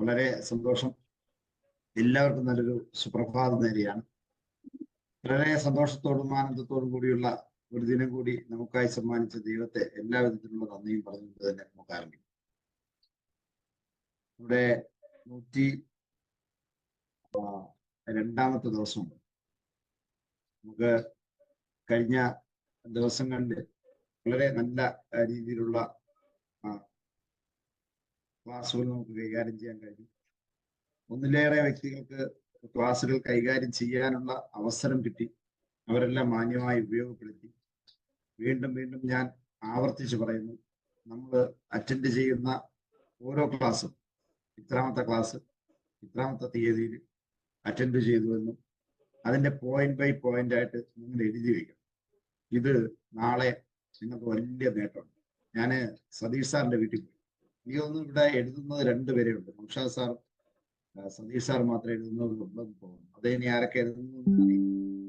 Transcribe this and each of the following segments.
വളരെ സന്തോഷം. എല്ലാവർക്കും നല്ലൊരു സുപ്രഭാതം നേരെയാണ്. വളരെ സന്തോഷത്തോടും ആനന്ദത്തോടും കൂടിയുള്ള ഒരു ദിനം കൂടി നമുക്കായി സമ്മാനിച്ച ദൈവത്തെ എല്ലാ വിധത്തിലുള്ള നന്ദിയും പറഞ്ഞുകൊണ്ട് തന്നെ നമുക്ക് ആരംഭിക്കും. ഇവിടെ നൂറ്റി രണ്ടാമത്തെ ദിവസം. നമുക്ക് കഴിഞ്ഞ ദിവസങ്ങളിൽ വളരെ നല്ല രീതിയിലുള്ള ക്ലാസ്സുകൾ നമുക്ക് കൈകാര്യം ചെയ്യാൻ കഴിയും. ഒന്നിലേറെ വ്യക്തികൾക്ക് ക്ലാസ്സുകൾ കൈകാര്യം ചെയ്യാനുള്ള അവസരം കിട്ടി. അവരെല്ലാം മാന്യമായി ഉപയോഗപ്പെടുത്തി. വീണ്ടും വീണ്ടും ഞാൻ ആവർത്തിച്ച് പറയുന്നു നമ്മൾ അറ്റൻഡ് ചെയ്യുന്ന ഓരോ ക്ലാസ്സും ഇത്രാമത്തെ ക്ലാസ് ഇത്രാമത്തെ തീയതിയിൽ അറ്റൻഡ് ചെയ്തു എന്നും അതിന്റെ പോയിന്റ് ബൈ പോയിന്റ് ആയിട്ട് നിങ്ങൾ എഴുതി വയ്ക്കണം ഇത് നാളെ നിങ്ങൾക്ക് വലിയ നേട്ടമാണ്. ഞാൻ സതീഷ് സാറിന്റെ വീട്ടിൽ പോയി. ഒന്നും ഇവിടെ എഴുതുന്നത് രണ്ടുപേരെ ഉണ്ട്. നൗഷാദ് സാർ സതീഷ് സാർ മാത്രമേ എഴുതുന്നുള്ളൂ ഉണ്ടെന്ന് തോന്നുന്നു അത് ഇനി ആരൊക്കെ എഴുതുന്നു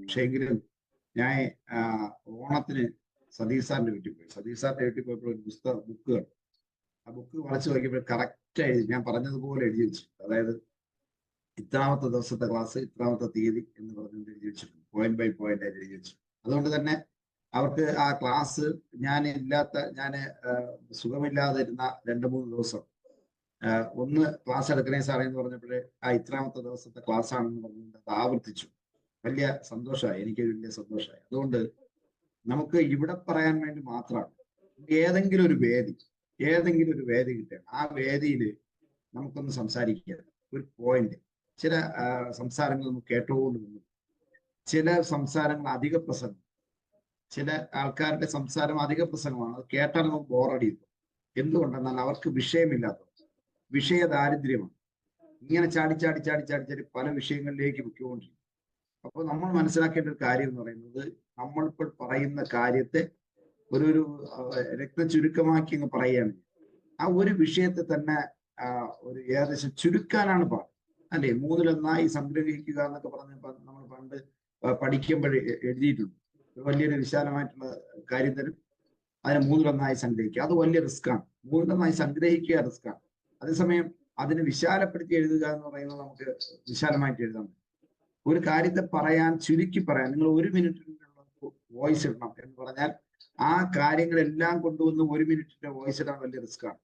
പക്ഷെ എങ്കിലും ഞാൻ ഓണത്തിന് സതീഷ് സാറിന്റെ വീട്ടിൽ പോയി. സതീഷ് സാറിന്റെ വീട്ടിൽ പോയപ്പോൾ ഒരു പുസ്തകം ബുക്ക് ആ ബുക്ക് വളച്ചു നോക്കിയപ്പോൾ കറക്റ്റ് എഴുതി ഞാൻ പറഞ്ഞതുപോലെ എഴുതി വെച്ചിട്ടുണ്ട്. അതായത് ഇത്രാമത്തെ ദിവസത്തെ ക്ലാസ് ഇത്രാമത്തെ തീയതി എന്ന് പറഞ്ഞുകൊണ്ട് എഴുതി വെച്ചിട്ടുണ്ട്. പോയിന്റ് ബൈ പോയിന്റ് ആയിട്ട് എഴുതി വെച്ചിട്ടുണ്ട്. അതുകൊണ്ട് തന്നെ അവർക്ക് ആ ക്ലാസ് ഞാൻ ഇല്ലാത്ത ഞാൻ സുഖമില്ലാതെ ഇരുന്ന രണ്ട് മൂന്ന് ദിവസം. ഒന്ന് ക്ലാസ് എടുക്കണേ സാറേ എന്ന് പറഞ്ഞപ്പോൾ ആ ഇത്രാമത്തെ ദിവസത്തെ ക്ലാസ് ആണെന്ന് പറഞ്ഞുകൊണ്ട് അത് ആവർത്തിച്ചു. വലിയ സന്തോഷമായി എനിക്ക് വലിയ സന്തോഷമായി. അതുകൊണ്ട് നമുക്ക് ഇവിടെ പറയാൻ വേണ്ടി മാത്രമാണ് ഏതെങ്കിലും ഒരു വേദി ഏതെങ്കിലും ഒരു വേദി കിട്ടുകയാണ് ആ വേദിയിൽ നമുക്കൊന്ന് സംസാരിക്കുക ഒരു പോയിന്റ് ചില സംസാരങ്ങൾ നമുക്ക് കേട്ടുകൊണ്ട് ചില സംസാരങ്ങൾ അധിക പ്രസംഗം. ചില ആൾക്കാരുടെ സംസാരം അധിക പ്രസംഗമാണ്. അത് കേട്ടാൽ നമുക്ക് ബോറടിയും എന്തുകൊണ്ടെന്നാൽ അവർക്ക് വിഷയമില്ലാത്തത് വിഷയ ദാരിദ്ര്യമാണ് ഇങ്ങനെ ചാടി ചാടി ചാടി ചാടി ചാടി പല വിഷയങ്ങളിലേക്ക് പൊയ്ക്കൊണ്ടിരിക്കും. അപ്പോൾ നമ്മൾ മനസ്സിലാക്കേണ്ട ഒരു കാര്യം എന്ന് പറയുന്നത് നമ്മളിപ്പോൾ പറയുന്ന കാര്യത്തെ ഒരു ഒരു രക്ത ചുരുക്കമാക്കി അങ്ങ് പറയുകയാണ്. ആ ഒരു വിഷയത്തെ തന്നെ ഒരു ഏകദേശം ചുരുക്കാനാണ് പാട്. അല്ലെ? മൂന്നിലൊന്നായി സംഗ്രഹിക്കുക എന്നൊക്കെ പറഞ്ഞ് നമ്മൾ പണ്ട് പഠിക്കുമ്പോൾ എഴുതിയിട്ടുണ്ട്. വലിയൊരു വിശാലമായിട്ടുള്ള കാര്യം തരും. അതിനെ മൂന്നിലൊന്നായി സംഗ്രഹിക്കുക. അത് വലിയ റിസ്ക്കാണ് മൂന്നിലൊന്നായി സംഗ്രഹിക്കുക റിസ്ക്കാണ് അതേസമയം അതിനെ വിശാലപ്പെടുത്തി എഴുതുക എന്ന് പറയുന്നത് നമുക്ക് വിശാലമായിട്ട് എഴുതാൻ ഒരു കാര്യത്തെ പറയാൻ ചുരുക്കി പറയാൻ നിങ്ങൾ ഒരു മിനിറ്റിനുള്ള വോയിസ് ഇടണം എന്ന് പറഞ്ഞാൽ ആ കാര്യങ്ങളെല്ലാം കൊണ്ടുവന്ന് ഒരു മിനിറ്റിന്റെ വോയിസ് ഇടാൻ വലിയ റിസ്ക്കാണ്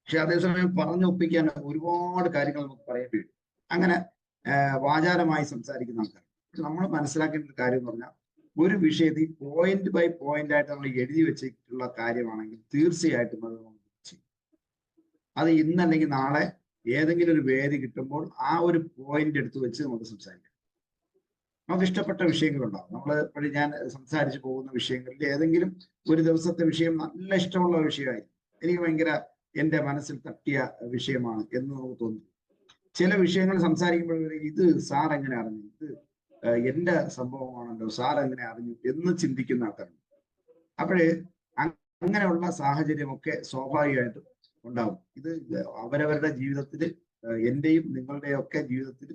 പക്ഷെ അതേസമയം പറഞ്ഞൊപ്പിക്കാൻ ഒരുപാട് കാര്യങ്ങൾ നമുക്ക് പറയേണ്ടി വരും അങ്ങനെ വാചാരമായി സംസാരിക്കുന്ന ആൾക്കാർ നമ്മൾ മനസ്സിലാക്കേണ്ട ഒരു കാര്യം എന്ന് പറഞ്ഞാൽ ഒരു വിഷയത്തിൽ പോയിന്റ് ബൈ പോയിന്റ് ആയിട്ട് നമ്മൾ എഴുതി വെച്ചിട്ടുള്ള കാര്യമാണെങ്കിൽ തീർച്ചയായിട്ടും അത് ചെയ്യും. അത് ഇന്നല്ലെങ്കിൽ നാളെ ഏതെങ്കിലും ഒരു വേദി കിട്ടുമ്പോൾ ആ ഒരു പോയിന്റ് എടുത്ത് വെച്ച് നമുക്ക് സംസാരിക്കാം. നമുക്ക് ഇഷ്ടപ്പെട്ട വിഷയങ്ങളുണ്ടാവും. നമ്മൾ വഴി ഞാൻ സംസാരിച്ചു പോകുന്ന വിഷയങ്ങളിൽ ഏതെങ്കിലും ഒരു ദിവസത്തെ വിഷയം നല്ല ഇഷ്ടമുള്ള വിഷയമായിരിക്കും. എനിക്ക് ഭയങ്കര എന്റെ മനസ്സിൽ തട്ടിയ വിഷയമാണ് എന്ന് നമുക്ക് തോന്നുന്നു ചില വിഷയങ്ങൾ സംസാരിക്കുമ്പോൾ ഇത് സാർ എങ്ങനെ അറിഞ്ഞു? ഇത് എന്റെ സംഭവമാണല്ലോ സാർ എങ്ങനെ അറിഞ്ഞു എന്ന് ചിന്തിക്കുന്ന ആൾക്കാരുണ്ട്. അപ്പോഴേ അങ്ങനെയുള്ള സാഹചര്യമൊക്കെ സ്വാഭാവികമായിട്ടും ഉണ്ടാവും. ഇത് അവരവരുടെ ജീവിതത്തിൽ എന്റെയും നിങ്ങളുടെയും ഒക്കെ ജീവിതത്തിൽ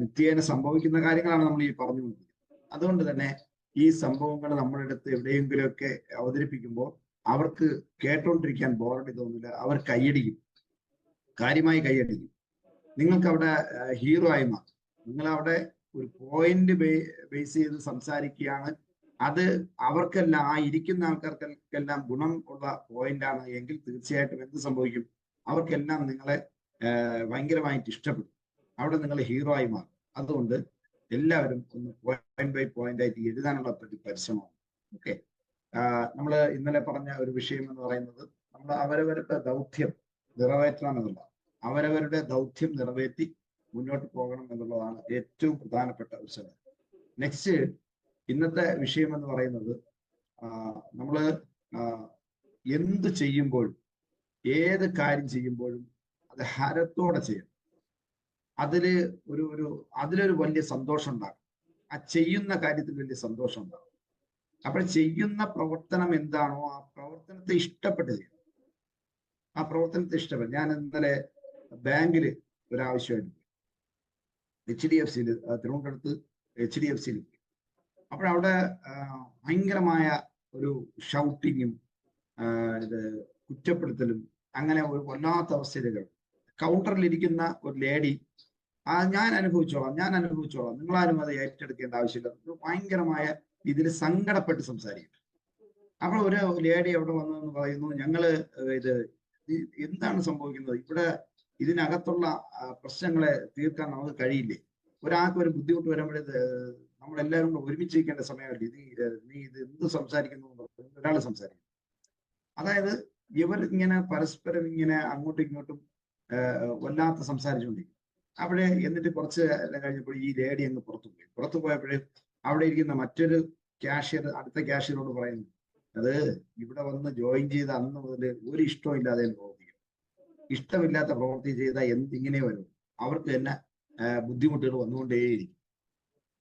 നിത്യേന സംഭവിക്കുന്ന കാര്യങ്ങളാണ് നമ്മൾ ഈ പറഞ്ഞുകൊണ്ടിരിക്കുന്നത്. അതുകൊണ്ട് തന്നെ ഈ സംഭവങ്ങൾ നമ്മുടെ അടുത്ത് എവിടെയെങ്കിലുമൊക്കെ അവതരിപ്പിക്കുമ്പോൾ അവർക്ക് കേട്ടോണ്ടിരിക്കാൻ ബോറടി തോന്നില്ല. അവർ കൈയടിക്കും. കാര്യമായി കൈയടിക്കും. നിങ്ങൾക്ക് അവിടെ ഹീറോ ആയി മാറും. നിങ്ങൾ അവിടെ ഒരു പോയിന്റ് ബേസ് ചെയ്ത് സംസാരിക്കുകയാണ്. അത് അവർക്കെല്ലാം ആ ഇരിക്കുന്ന ആൾക്കാർക്കെല്ലാം ഗുണം ഉള്ള പോയിന്റ് ആണ്. എങ്കിൽ തീർച്ചയായിട്ടും എന്ത് സംഭവിക്കും? അവർക്കെല്ലാം നിങ്ങളെ ഭയങ്കരമായിട്ട് ഇഷ്ടപ്പെടും. അവിടെ നിങ്ങൾ ഹീറോ ആയി മാറും. അതുകൊണ്ട് എല്ലാവരും ഒന്ന് പോയിന്റ് ബൈ പോയിന്റ് ആയിട്ട് എഴുതാനുള്ള പരി പരിശ്രമമാണ് ഓക്കെ നമ്മൾ ഇന്നലെ പറഞ്ഞ ഒരു വിഷയം എന്ന് പറയുന്നത് നമ്മൾ അവരവരുടെ ദൗത്യം നിറവേറ്റണം എന്നുള്ളതാണ്. അവരവരുടെ ദൗത്യം നിറവേറ്റി മുന്നോട്ട് പോകണം എന്നുള്ളതാണ് ഏറ്റവും പ്രധാനപ്പെട്ട ഒരു സ്ഥലം നെക്സ്റ്റ് ഇന്നത്തെ വിഷയം എന്ന് പറയുന്നത് നമ്മൾ എന്ത് ചെയ്യുമ്പോഴും ഏത് കാര്യം ചെയ്യുമ്പോഴും അത് ഹരത്തോടെ ചെയ്യണം. അതിൽ ഒരു ഒരു അതിലൊരു വലിയ സന്തോഷം ഉണ്ടാകും. ആ ചെയ്യുന്ന കാര്യത്തിൽ വലിയ സന്തോഷം ഉണ്ടാകും. അപ്പോൾ ചെയ്യുന്ന പ്രവർത്തനം എന്താണോ ആ പ്രവർത്തനത്തെ ഇഷ്ടപ്പെട്ട് ചെയ്യണം. ആ പ്രവർത്തനത്തെ ഇഷ്ടപ്പെട്ട് ഞാൻ ഇന്നലെ ബാങ്കിൽ ഒരാവശ്യമായിട്ട് എച്ച് ഡി എഫ് സിയിൽ തിരുവനന്തപുരത്ത് എച്ച് ഡി എഫ് സിയിൽ അപ്പോഴവിടെ ഭയങ്കരമായ ഒരു ഷൗട്ടിങ്ങും ഇത് കുറ്റപ്പെടുത്തലും അങ്ങനെ ഒരു വല്ലാത്ത അവസ്ഥയിലേക്ക് കൗണ്ടറിൽ ഇരിക്കുന്ന ഒരു ലേഡി ആ ഞാൻ അനുഭവിച്ചോളാം ഞാൻ അനുഭവിച്ചോളാം. നിങ്ങളാരും അത് ഏറ്റെടുക്കേണ്ട ആവശ്യമില്ല. ഭയങ്കരമായ ഇതിൽ സങ്കടപ്പെട്ട് സംസാരിക്കും അപ്പോൾ ഒരു ലേഡി അവിടെ വന്നതെന്ന് പറയുന്നു ഞങ്ങൾ ഇത് എന്താണ് സംഭവിക്കുന്നത്? ഇവിടെ ഇതിനകത്തുള്ള പ്രശ്നങ്ങളെ തീർക്കാൻ നമുക്ക് കഴിയില്ലേ? ഒരാൾക്ക് ഒരു ബുദ്ധിമുട്ട് വരുമ്പോഴേ നമ്മളെല്ലാവരും കൂടെ ഒരുമിച്ച് ഇരിക്കേണ്ട സമയമല്ലേ നീ നീ ഇത് എന്ത് സംസാരിക്കുന്നു ഒരാൾ സംസാരിക്കും അതായത് ഇവർ ഇങ്ങനെ പരസ്പരം ഇങ്ങനെ അങ്ങോട്ടും ഇങ്ങോട്ടും വല്ലാത്ത സംസാരിച്ചുകൊണ്ടിരിക്കും അവിടെ എന്നിട്ട് കുറച്ച് എല്ലാം കഴിഞ്ഞപ്പോൾ ഈ ലേഡി അങ്ങ് പുറത്തു പോയി. പുറത്തു പോയപ്പോഴേ അവിടെ ഇരിക്കുന്ന മറ്റൊരു ക്യാഷ്യർ അടുത്ത ക്യാഷ്യറോട് പറയുന്നു അത് ഇവിടെ വന്ന് ജോയിൻ ചെയ്ത അന്ന് മുതൽ ഒരു ഇഷ്ടവും ഇല്ലാതെ പ്രവർത്തിക്കും ഇഷ്ടമില്ലാത്ത പ്രവൃത്തി ചെയ്താൽ എന്ത് ഇങ്ങനെ വരും? അവർക്ക് തന്നെ ബുദ്ധിമുട്ടുകൾ വന്നുകൊണ്ടേയിരിക്കും.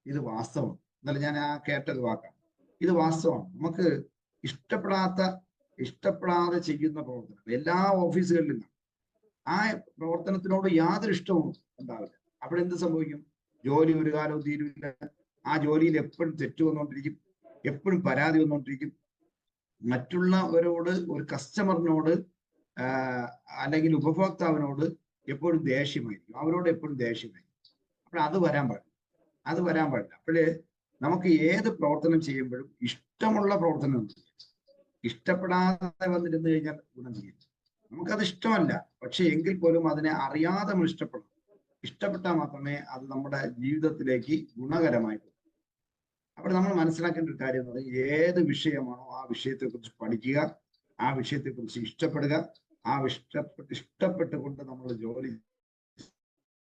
ഇത് വാസ്തവം എന്നാലും ഞാൻ ആ കേട്ടത് വാക്കാണ്. ഇത് വാസ്തവമാണ്. നമുക്ക് ഇഷ്ടപ്പെടാത്ത ഇഷ്ടപ്പെടാതെ ചെയ്യുന്ന പ്രവർത്തനം എല്ലാ ഓഫീസുകളിലും ആ പ്രവർത്തനത്തിനോട് യാതൊരു ഇഷ്ടവും ഉണ്ടാവില്ല. അവിടെ എന്ത് സംഭവിക്കും? ജോലി ഒരു കാലവും തീരുവില്ല. ആ ജോലിയിൽ എപ്പോഴും തെറ്റ് വന്നുകൊണ്ടിരിക്കും. എപ്പോഴും പരാതി വന്നുകൊണ്ടിരിക്കും. മറ്റുള്ളവരോട് ഒരു കസ്റ്റമറിനോട് അല്ലെങ്കിൽ ഉപഭോക്താവിനോട് എപ്പോഴും ദേഷ്യമായിരിക്കും. അവരോട് എപ്പോഴും ദേഷ്യമായിരിക്കും. അപ്പോൾ അത് വരാൻ പാടില്ല. അത് വരാൻ പാടില്ല. അപ്പോഴേ നമുക്ക് ഏത് പ്രവർത്തനം ചെയ്യുമ്പോഴും ഇഷ്ടമുള്ള പ്രവർത്തനം ഇഷ്ടപ്പെടാതെ വന്നിരുന്നു കഴിഞ്ഞാൽ ഗുണം ചെയ്യും. നമുക്കത് ഇഷ്ടമല്ല. പക്ഷെ എങ്കിൽ പോലും അതിനെ അറിയാതെ നമ്മൾ ഇഷ്ടപ്പെടണം. ഇഷ്ടപ്പെട്ടാൽ മാത്രമേ അത് നമ്മുടെ ജീവിതത്തിലേക്ക് ഗുണകരമായി വരൂ. അപ്പോൾ നമ്മൾ മനസ്സിലാക്കേണ്ട ഒരു കാര്യം എന്ന് പറഞ്ഞാൽ ഏത് വിഷയമാണോ ആ വിഷയത്തെക്കുറിച്ച് പഠിക്കുക. ആ വിഷയത്തെ കുറിച്ച് ഇഷ്ടപ്പെടുക. ആ ഇഷ്ടപ്പെട്ട് ഇഷ്ടപ്പെട്ടുകൊണ്ട് നമ്മൾ ജോലി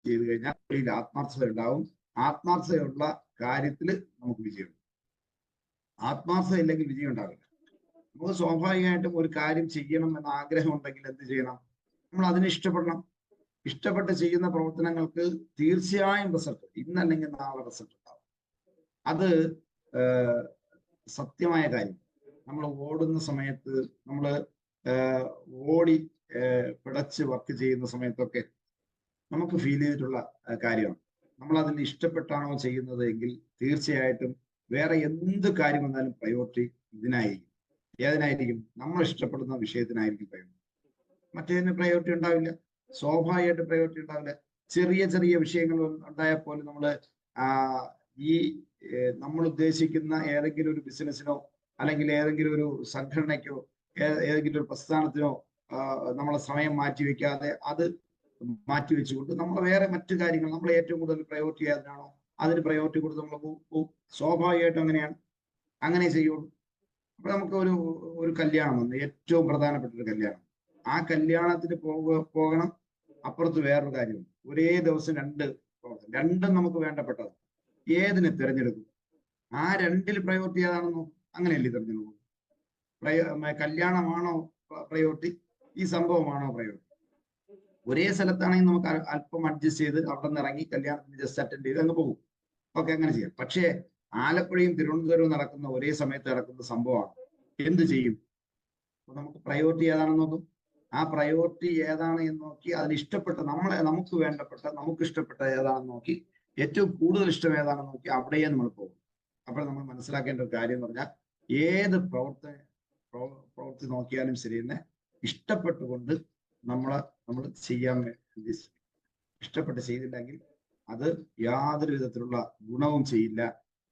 ചെയ്തു കഴിഞ്ഞാൽ ജോലിയിൽ ആത്മാർത്ഥത ഉണ്ടാവും. ആത്മാർത്ഥതയുള്ള കാര്യത്തിൽ നമുക്ക് വിജയം ആത്മാർത്ഥത ഇല്ലെങ്കിൽ വിജയം ഉണ്ടാവില്ല. നമുക്ക് സ്വാഭാവികമായിട്ടും ഒരു കാര്യം ചെയ്യണം എന്ന ആഗ്രഹം ഉണ്ടെങ്കിൽ എന്ത് ചെയ്യണം? നമ്മൾ അതിനെ ഇഷ്ടപ്പെടണം. ഇഷ്ടപ്പെട്ട് ചെയ്യുന്ന പ്രവർത്തനങ്ങൾക്ക് തീർച്ചയായും റിസൾട്ട് ഇന്നല്ലെങ്കിൽ നാളെ റിസൾട്ട് ഉണ്ടാവും. അത് സത്യമായ കാര്യം. നമ്മൾ ഓടുന്ന സമയത്ത് നമ്മൾ ഓടി പിടച്ച് വർക്ക് ചെയ്യുന്ന സമയത്തൊക്കെ നമുക്ക് ഫീൽ ചെയ്തിട്ടുള്ള കാര്യമാണ്. നമ്മൾ അതിന് ഇഷ്ടപ്പെട്ടാണോ ചെയ്യുന്നത് എങ്കിൽ തീർച്ചയായിട്ടും വേറെ എന്ത് കാര്യം വന്നാലും പ്രയോറിറ്റി ഇതിനായിരിക്കും. ഏതിനായിരിക്കും? നമ്മൾ ഇഷ്ടപ്പെടുന്ന വിഷയത്തിനായിരിക്കും പ്രയോറിറ്റി മറ്റേതിന് പ്രയോറിറ്റി ഉണ്ടാവില്ല. സ്വാഭാവികമായിട്ട് പ്രയോറിറ്റി ഉണ്ടാവില്ല. ചെറിയ ചെറിയ വിഷയങ്ങൾ ഉണ്ടായാൽ പോലും നമ്മൾ ഈ നമ്മൾ ഉദ്ദേശിക്കുന്ന ഏതെങ്കിലും ഒരു ബിസിനസ്സിനോ അല്ലെങ്കിൽ ഏതെങ്കിലും ഒരു സംഘടനയ്ക്കോ ഏതെങ്കിലും ഒരു പ്രസ്ഥാനത്തിനോ നമ്മളെ സമയം മാറ്റി വെക്കാതെ അത് മാറ്റി വെച്ചുകൊണ്ട് നമ്മൾ വേറെ മറ്റു കാര്യങ്ങൾ നമ്മൾ ഏറ്റവും കൂടുതൽ പ്രയോറിറ്റി ഏതിനാണോ അതിന് പ്രയോറിറ്റി കൊടുത്ത് നമ്മൾ. സ്വാഭാവികമായിട്ടും അങ്ങനെയാണ്. അങ്ങനെ ചെയ്യുള്ളൂ. അപ്പൊ നമുക്ക് ഒരു ഒരു കല്യാണം വന്നു. ഏറ്റവും പ്രധാനപ്പെട്ട ഒരു കല്യാണം. ആ കല്യാണത്തിന് പോക പോകണം. അപ്പുറത്ത് വേറൊരു കാര്യമുണ്ട്. ഒരേ ദിവസം രണ്ട് രണ്ടും നമുക്ക് വേണ്ടപ്പെട്ടത് ഏതിനെ തിരഞ്ഞെടുക്കും? ആ രണ്ടിൽ പ്രയോറിറ്റി ഏതാണെന്നോ? അങ്ങനെയല്ലേ തെരഞ്ഞെടുപ്പ്? പ്രയോ കല്യാണമാണോ പ്രയോറിറ്റി? ഈ സംഭവമാണോ പ്രയോറിറ്റി? ഒരേ സ്ഥലത്താണെങ്കിൽ നമുക്ക് അല്പം അഡ്ജസ്റ്റ് ചെയ്ത് അവിടെ നിന്ന് ഇറങ്ങി കല്യാണത്തിന് ജസ്റ്റ് അറ്റൻഡ് ചെയ്ത് അങ്ങ് പോകും. ഓക്കെ അങ്ങനെ ചെയ്യാം. പക്ഷേ ആലപ്പുഴയും തിരുവനന്തപുരവും നടക്കുന്ന ഒരേ സമയത്ത് നടക്കുന്ന സംഭവമാണ്. എന്ത് ചെയ്യും? അപ്പൊ നമുക്ക് പ്രയോറിറ്റി ഏതാണെന്ന് നോക്കും. ആ പ്രയോറിറ്റി ഏതാണ് എന്ന് നോക്കി അതിൽ ഇഷ്ടപ്പെട്ട നമ്മളെ നമുക്ക് വേണ്ടപ്പെട്ട നമുക്ക് ഇഷ്ടപ്പെട്ട ഏതാണെന്ന് നോക്കി ഏറ്റവും കൂടുതൽ ഇഷ്ടം ഏതാണെന്ന് നോക്കി അവിടെയേ നമ്മൾ പോകും. അപ്പോൾ നമ്മൾ മനസ്സിലാക്കേണ്ട ഒരു കാര്യം എന്ന് പറഞ്ഞാൽ ഏത് പ്രവർത്തന പ്രവർത്തി നോക്കിയാലും ശരി തന്നെ ഇഷ്ടപ്പെട്ടുകൊണ്ട് നമ്മളെ നമ്മൾ ചെയ്യാൻ വേണ്ടി ഇഷ്ടപ്പെട്ട് ചെയ്തില്ലെങ്കിൽ അത് യാതൊരു വിധത്തിലുള്ള ഗുണവും ചെയ്യില്ല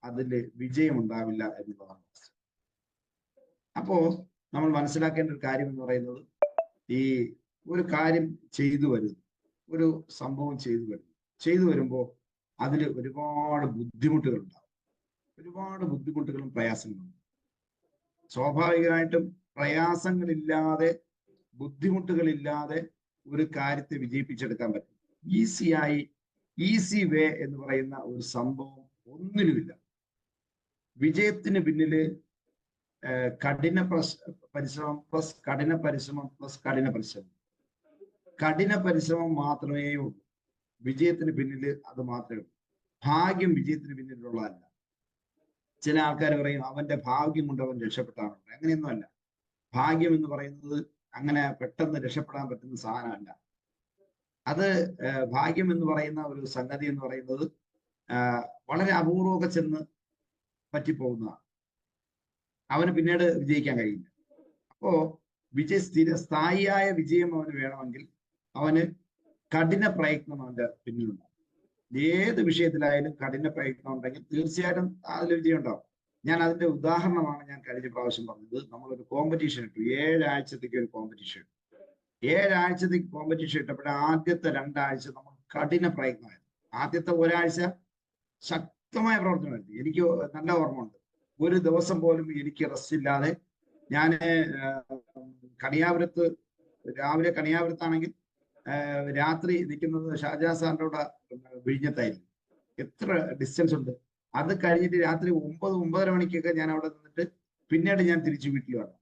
അതിൽ വിജയം ഉണ്ടാവില്ല എന്നുള്ളതാണ് അപ്പോ നമ്മൾ മനസ്സിലാക്കേണ്ട ഒരു കാര്യം എന്ന് പറയുന്നത് ഈ ഒരു കാര്യം ചെയ്തു വരുന്നു ഒരു സംഭവം ചെയ്തു വരുന്നു. ചെയ്തു വരുമ്പോൾ അതിൽ ഒരുപാട് ബുദ്ധിമുട്ടുകൾ ഉണ്ടാവും. ഒരുപാട് ബുദ്ധിമുട്ടുകളും പ്രയാസങ്ങളും. സ്വാഭാവികമായിട്ടും പ്രയാസങ്ങളില്ലാതെ ബുദ്ധിമുട്ടുകളില്ലാതെ ഒരു കാര്യത്തെ വിജയിപ്പിച്ചെടുക്കാൻ പറ്റും. ഈസിയായി ഈസി വേ എന്ന് പറയുന്ന ഒരു സംഭവം ഒന്നിലുമില്ല. വിജയത്തിന് പിന്നിൽ കഠിന പ്രശ് പരിശ്രമം പ്ലസ് കഠിന പരിശ്രമം പ്ലസ് കഠിന പരിശ്രമം. കഠിന പരിശ്രമം മാത്രമേ ഉള്ളൂ വിജയത്തിന് പിന്നിൽ അത് മാത്രമേ ഉള്ളൂ. ഭാഗ്യം വിജയത്തിന് പിന്നിലുള്ളതല്ല. ചില ആൾക്കാർ പറയും അവന്റെ ഭാഗ്യം കൊണ്ട് അവൻ രക്ഷപ്പെട്ടാറുണ്ട് അങ്ങനെയൊന്നുമല്ല ഭാഗ്യം എന്ന് പറയുന്നത് അങ്ങനെ പെട്ടെന്ന് രക്ഷപ്പെടാൻ പറ്റുന്ന സാധനമല്ല. അത് ഭാഗ്യം എന്ന് പറയുന്ന ഒരു സംഗതി എന്ന് പറയുന്നത് വളരെ അപൂർവമൊക്കെ ചെന്ന് പറ്റിപ്പോകുന്നതാണ്. അവന് പിന്നീട് വിജയിക്കാൻ കഴിയില്ല. അപ്പോ വിജയ സ്ഥിര സ്ഥായിയായ വിജയം അവന് വേണമെങ്കിൽ അവന് കഠിന പ്രയത്നം അവന്റെ പിന്നിലുണ്ടാവും. ഏത് വിഷയത്തിലായാലും കഠിന പ്രയത്നം ഉണ്ടെങ്കിൽ തീർച്ചയായിട്ടും അതിൽ വിജയം ഉണ്ടാവും ഞാൻ അതിന്റെ ഉദാഹരണമാണ് ഞാൻ കഴിഞ്ഞ പ്രാവശ്യം പറഞ്ഞത്. നമ്മളൊരു കോമ്പറ്റീഷൻ ഇട്ടു. ഏഴാഴ്ചത്തേക്ക് ഒരു കോമ്പറ്റീഷൻ ഇട്ടു ഏഴാഴ്ചത്തേക്ക് കോമ്പറ്റീഷൻ ഇട്ടപ്പോൾ ആദ്യത്തെ രണ്ടാഴ്ച നമ്മൾ കഠിന പ്രയത്നമായിരുന്നു ആദ്യത്തെ ഒരാഴ്ച ശക്തമായ പ്രവർത്തനമായിരുന്നു. എനിക്ക് നല്ല ഓർമ്മ ഉണ്ട് ഒരു ദിവസം പോലും എനിക്ക് റെസ്റ്റ് ഇല്ലാതെ ഞാൻ കണിയാപുരത്ത് രാവിലെ കണിയാപുരത്താണെങ്കിൽ രാത്രി നിൽക്കുന്നത് ഷാജാ സാറിന്റെ കൂടെ വിഴിഞ്ഞത്തായിരുന്നു. എത്ര ഡിസ്റ്റൻസ് ഉണ്ട്. അത് കഴിഞ്ഞിട്ട് രാത്രി ഒമ്പത് ഒമ്പതര മണിക്കൊക്കെ ഞാൻ അവിടെ നിന്നിട്ട് പിന്നീട് ഞാൻ തിരിച്ചു വീട്ടിൽ വന്നു.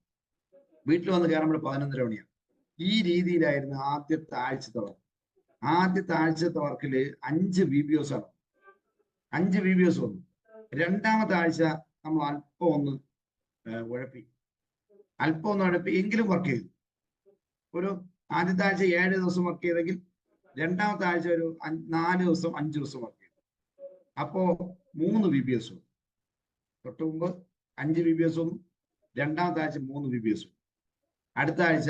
വീട്ടിൽ വന്ന് കയറുമ്പോൾ പതിനൊന്നര മണിയാണ്. ഈ രീതിയിലായിരുന്നു ആദ്യത്തെ ആഴ്ചത്തെ വർക്ക് ആദ്യത്തെ ആഴ്ചത്തെ വർക്കിൽ അഞ്ച് വി ബി ആണ്. അഞ്ച് വി ബി ഒസ് വന്നു. രണ്ടാമത്തെ ആഴ്ച നമ്മൾ അല്പം ഒന്ന് ഉഴപ്പി. അല്പം ഒന്ന് ഉഴപ്പി എങ്കിലും വർക്ക് ചെയ്തു. ഒരു ആദ്യത്തെ ആഴ്ച ഏഴ് ദിവസം വർക്ക് ചെയ്തെങ്കിൽ രണ്ടാമത്തെ ആഴ്ച ഒരു നാല് ദിവസം അഞ്ച് ദിവസം വർക്ക് ചെയ്തു അപ്പോ മൂന്ന് ബി ബി എസ് തൊട്ട് മുമ്പ് അഞ്ച് ബി ബി എസ് രണ്ടാമത്തെ ആഴ്ച മൂന്ന് ബി ബി എസ് അടുത്ത ആഴ്ച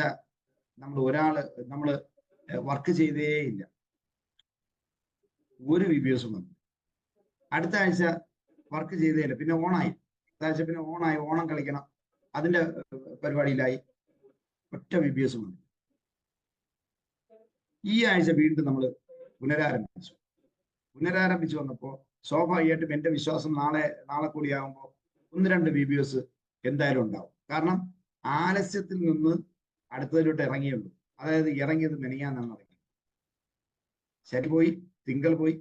നമ്മൾ ഒരാൾ നമ്മൾ വർക്ക് ചെയ്തേയില്ല. ഒരു ബി ബി എസും വന്നു. അടുത്ത ആഴ്ച വർക്ക് ചെയ്തേയില്ല. പിന്നെ ഓണായി. അടുത്ത ആഴ്ച പിന്നെ ഓണായി. ഓണം കളിക്കണം. അതിന്റെ പരിപാടിയിലായി. ഒറ്റ ബി ബി എസും വന്നു. ഈ ആഴ്ച വീണ്ടും നമ്മൾ പുനരാരംഭിച്ചു. പുനരാരംഭിച്ചു വന്നപ്പോൾ സ്വാഭാവികമായിട്ടും എന്റെ വിശ്വാസം നാളെ നാളെ കൂടിയാകുമ്പോൾ ഒന്ന് രണ്ട് എസ് എന്തായാലും ഉണ്ടാവും. കാരണം ആലസ്യത്തിൽ നിന്ന് അടുത്തതിലോട്ട് ഇറങ്ങിയുള്ളൂ. അതായത് ഇറങ്ങിയത് മെനയാന്നാണ് ഇറങ്ങി ശനി പോയി തിങ്കൾ പോയി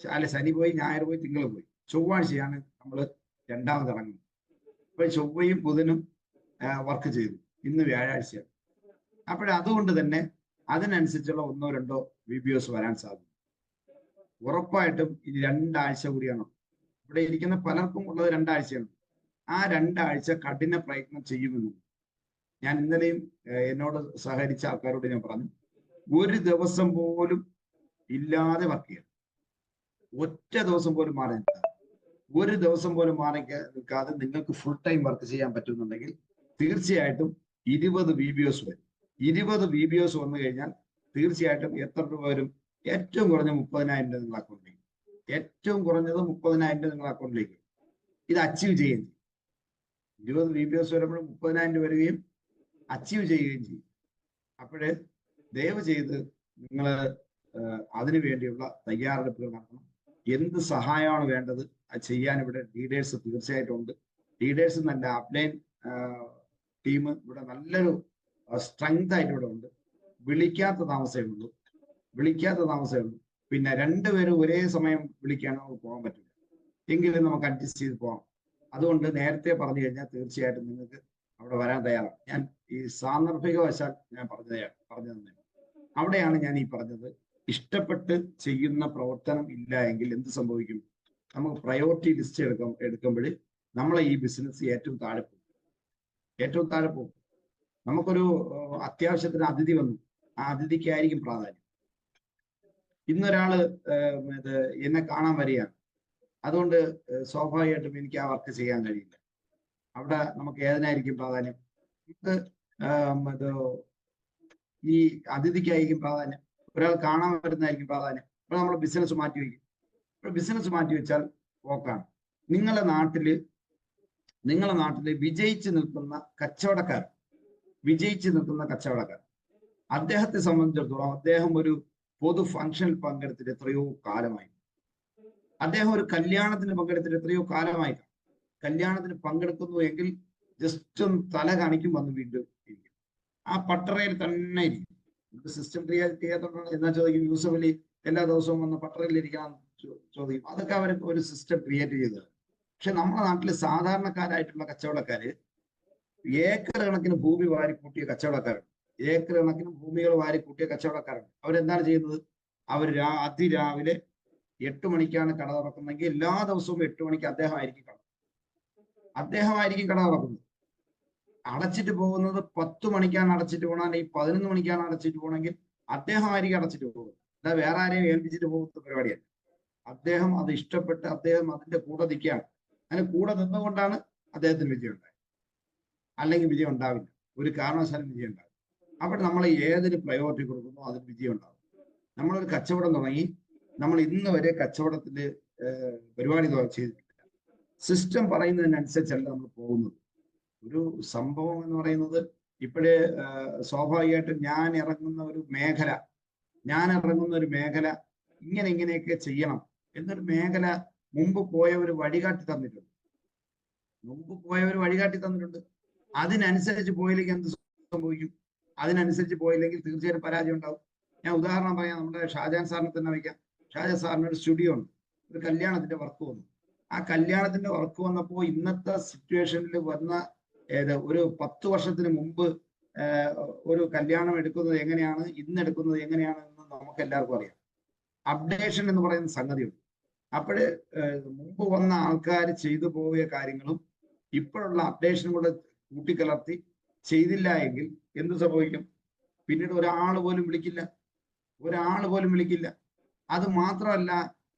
അല്ല ശനി പോയി ഞായർ പോയി തിങ്കൾ പോയി. ചൊവ്വാഴ്ചയാണ് നമ്മൾ രണ്ടാമത് ഇറങ്ങുന്നത്. ഇപ്പൊ ചൊവ്വയും ബുധനും വർക്ക് ചെയ്തു. ഇന്ന് വ്യാഴാഴ്ചയാണ്. അപ്പോഴതുകൊണ്ട് തന്നെ അതിനനുസരിച്ചുള്ള ഒന്നോ രണ്ടോ വി വരാൻ സാധിക്കും ഉറപ്പായിട്ടും ഇനി രണ്ടാഴ്ച കൂടിയാണ്. ഇവിടെ ഇരിക്കുന്ന പലർക്കും ഉള്ളത് രണ്ടാഴ്ചയാണ്. ആ രണ്ടാഴ്ച കഠിന പ്രയത്നം ചെയ്യുമെന്ന് ഞാൻ ഇന്നലെയും എന്നോട് സഹകരിച്ച ആൾക്കാരോട് ഞാൻ പറഞ്ഞു. ഒരു ദിവസം പോലും ഇല്ലാതെ വർക്ക് ചെയ്യാം ഒറ്റ ദിവസം പോലും മാറി നിൽക്കാതെ. ഒരു ദിവസം പോലും മാറി നിൽക്കാ- നിൽക്കാതെ നിങ്ങൾക്ക് ഫുൾ ടൈം വർക്ക് ചെയ്യാൻ പറ്റുന്നുണ്ടെങ്കിൽ തീർച്ചയായിട്ടും ഇരുപത് വി വരും. ഇരുപത് ബി ബി എസ് വന്നു കഴിഞ്ഞാൽ തീർച്ചയായിട്ടും എത്ര രൂപ വരും? ഏറ്റവും കുറഞ്ഞ മുപ്പതിനായിരം രൂപ നിങ്ങളുടെ അക്കൗണ്ടിലേക്ക് ഏറ്റവും കുറഞ്ഞത് മുപ്പതിനായിരം രൂപ നിങ്ങളുടെ അക്കൗണ്ടിലേക്ക് ഇത് അച്ചീവ് ചെയ്യുകയും ചെയ്യും. ഇരുപത് ബി ബി എസ് വരുമ്പോൾ മുപ്പതിനായിരം രൂപ വരികയും അച്ചീവ് ചെയ്യുകയും ചെയ്യും. അപ്പോഴ് ദയവ് ചെയ്ത് നിങ്ങൾ അതിനു വേണ്ടിയുള്ള തയ്യാറെടുപ്പുകൾ നടത്തണം. എന്ത് സഹായമാണ് വേണ്ടത്? ചെയ്യാൻ ഇവിടെ ലീഡേഴ്സ് തീർച്ചയായിട്ടും ഉണ്ട്. ലീഡേഴ്സ് നല്ല അപ്ലൈൻ ടീം ഇവിടെ നല്ലൊരു സ്ട്രെങ്ത് ആയിട്ട് ഇവിടെ ഉണ്ട്. വിളിക്കാത്ത താമസമേ ഉള്ളൂ. വിളിക്കാത്ത താമസമേ ഉള്ളൂ. പിന്നെ രണ്ടുപേരും ഒരേ സമയം വിളിക്കുകയാണെങ്കിൽ നമുക്ക് പോകാൻ പറ്റില്ല. എങ്കിലും നമുക്ക് അഡ്ജസ്റ്റ് ചെയ്ത് പോകാം. അതുകൊണ്ട് നേരത്തെ പറഞ്ഞു കഴിഞ്ഞാൽ തീർച്ചയായിട്ടും നിങ്ങൾക്ക് അവിടെ വരാൻ തയ്യാറാണ്. ഞാൻ ഈ സാന്ദർഭികവശാൽ ഞാൻ പറഞ്ഞു പറഞ്ഞു തന്നെ. അവിടെയാണ് ഞാൻ ഈ പറഞ്ഞത്. ഇഷ്ടപ്പെട്ട് ചെയ്യുന്ന പ്രവർത്തനം ഇല്ല എങ്കിൽ എന്ത് സംഭവിക്കും? നമുക്ക് പ്രയോറിറ്റി ലിസ്റ്റ് എടുക്കും എടുക്കുമ്പോൾ നമ്മളെ ഈ ബിസിനസ് ഏറ്റവും താഴെ പോകും. ഏറ്റവും താഴെ പോകും. നമുക്കൊരു അത്യാവശ്യത്തിന് അതിഥി വന്നു. ആ അതിഥിക്കായിരിക്കും പ്രാധാന്യം. ഇന്നൊരാൾ എന്നെ കാണാൻ വരികയാണ്. അതുകൊണ്ട് സ്വാഭാവികമായിട്ടും എനിക്ക് ആ വർക്ക് ചെയ്യാൻ കഴിയില്ല. അവിടെ നമുക്ക് ഏതിനായിരിക്കും പ്രാധാന്യം? നമുക്ക് ഇത് ഈ അതിഥിക്കായിരിക്കും പ്രാധാന്യം. ഒരാൾ കാണാൻ വരുന്നതായിരിക്കും പ്രാധാന്യം. അപ്പൊ നമ്മൾ ബിസിനസ് മാറ്റി വയ്ക്കും. ബിസിനസ് മാറ്റി വെച്ചാൽ പോക്കാണ് നിങ്ങളുടെ നാട്ടിൽ നിങ്ങളുടെ നാട്ടിൽ വിജയിച്ചു നിൽക്കുന്ന കച്ചവടക്കാർ വിജയിച്ചു നിൽക്കുന്ന കച്ചവടക്കാർ. അദ്ദേഹത്തെ സംബന്ധിച്ചിടത്തോളം അദ്ദേഹം ഒരു പൊതു ഫംഗ്ഷനിൽ പങ്കെടുത്തിട്ട് എത്രയോ കാലമായി. അദ്ദേഹം ഒരു കല്യാണത്തിന് പങ്കെടുത്തിട്ട് എത്രയോ കാലമായി. കല്യാണത്തിന് പങ്കെടുക്കുന്നു എങ്കിൽ ജസ്റ്റ് ഒന്ന് തല കാണിക്കും വന്ന് വീണ്ടും ഇരിക്കും. ആ പട്ടറയിൽ തന്നെ ഇരിക്കും. സിസ്റ്റം റിയാലിറ്റി ചെയ്യാത്തോണ്ടാണ് എന്നാ ചോദിക്കും? യൂസഫ് അലി എല്ലാ ദിവസവും വന്ന് പട്ടറയിൽ ഇരിക്കണം ചോദിക്കും. അതൊക്കെ അവർ ഒരു സിസ്റ്റം ക്രിയേറ്റ് ചെയ്തത് പക്ഷെ നമ്മുടെ നാട്ടിൽ സാധാരണക്കാരായിട്ടുള്ള കച്ചവടക്കാര് ഏക്കർ കണക്കിന് ഭൂമി വാരി കൂട്ടിയ കച്ചവടക്കാരുണ്ട്. ഏക്കർ കണക്കിന് ഭൂമികൾ വാരി കൂട്ടിയ കച്ചവടക്കാരുണ്ട്. അവരെന്താണ് ചെയ്യുന്നത്? അവർ രാ അതിരാവിലെ എട്ട് മണിക്കാണ് കട തുറക്കുന്നതെങ്കിൽ എല്ലാ ദിവസവും എട്ട് മണിക്ക് അദ്ദേഹമായിരിക്കും കട. അദ്ദേഹമായിരിക്കും കട തുറക്കുന്നത്. അടച്ചിട്ട് പോകുന്നത് പത്ത് മണിക്കാണ് അടച്ചിട്ട് പോകണം അല്ലെങ്കിൽ പതിനൊന്ന് മണിക്കാണ് അടച്ചിട്ട് പോകണമെങ്കിൽ അദ്ദേഹമായിരിക്കും അടച്ചിട്ട് പോകുന്നത്. അല്ലാതെ വേറെ ആരെയും ഏൽപ്പിച്ചിട്ട് പോകുന്ന പരിപാടിയല്ല. അദ്ദേഹം അത് ഇഷ്ടപ്പെട്ട് അദ്ദേഹം അതിന്റെ കൂടെ നിൽക്കുകയാണ്. അതിന് കൂടെ നിന്നുകൊണ്ടാണ് അദ്ദേഹത്തിന് വിജയം ഉണ്ടായത്. അല്ലെങ്കിൽ വിജയം ഉണ്ടാവില്ല. ഒരു കാരണവശാലും വിജയം ഉണ്ടാവില്ല. അപ്പോൾ നമ്മൾ ഏതിന് പ്രയോറിറ്റി കൊടുക്കുന്നു അതിന് വിജയം ഉണ്ടാവും. നമ്മളൊരു കച്ചവടം തുടങ്ങി നമ്മൾ ഇന്ന് വരെ കച്ചവടത്തിന്റെ ഏഹ്, പരിപാടി തുട- ചെയ്തിട്ടില്ല. സിസ്റ്റം പറയുന്നതിനനുസരിച്ചല്ല നമ്മൾ പോകുന്നത്. ഒരു സംഭവം എന്ന് പറയുന്നത് ഇപ്പോഴേ സ്വാഭാവികമായിട്ട് ഞാൻ ഇറങ്ങുന്ന ഒരു മേഖല ഞാൻ ഇറങ്ങുന്ന ഒരു മേഖല ഇങ്ങനെ ഇങ്ങനെയൊക്കെ ചെയ്യണം എന്നൊരു മേഖല മുമ്പ് പോയവർ വഴികാട്ടി തന്നിട്ടുണ്ട്. മുമ്പ് പോയവർ വഴികാട്ടി തന്നിട്ടുണ്ട്. അതിനനുസരിച്ച് പോയില്ലെങ്കിൽ എന്ത് സംഭവിക്കും? അതിനനുസരിച്ച് പോയില്ലെങ്കിൽ തീർച്ചയായും പരാജയം ഉണ്ടാവും. ഞാൻ ഉദാഹരണം പറയാം. നമ്മുടെ ഷാജാൻ സാറിനെ തന്നെ വയ്ക്കാം ഷാജാൻ സാറിന് ഒരു സ്റ്റുഡിയോ ഉണ്ട്. ഒരു കല്യാണത്തിന്റെ വർക്ക് വന്നു. ആ കല്യാണത്തിന്റെ വർക്ക് വന്നപ്പോൾ ഇന്നത്തെ സിറ്റുവേഷനിൽ വന്ന ഏത് ഒരു പത്ത് വർഷത്തിന് മുമ്പ് ഒരു കല്യാണം എടുക്കുന്നത് എങ്ങനെയാണ് ഇന്ന് എടുക്കുന്നത് എങ്ങനെയാണ് എന്ന് നമുക്ക് എല്ലാവർക്കും അറിയാം. അപ്ഡേഷൻ എന്ന് പറയുന്ന സംഗതിയുണ്ട്. അപ്പോൾ മുമ്പ് വന്ന ആൾക്കാർ ചെയ്തു പോയ കാര്യങ്ങളും ഇപ്പോഴുള്ള അപ്ഡേഷനും കൂടെ കൂട്ടിക്കലർത്തി ചെയ്തില്ല എങ്കിൽ എന്ത് സംഭവിക്കും? പിന്നീട് ഒരാൾ പോലും വിളിക്കില്ല. ഒരാൾ പോലും വിളിക്കില്ല. അത് മാത്രമല്ല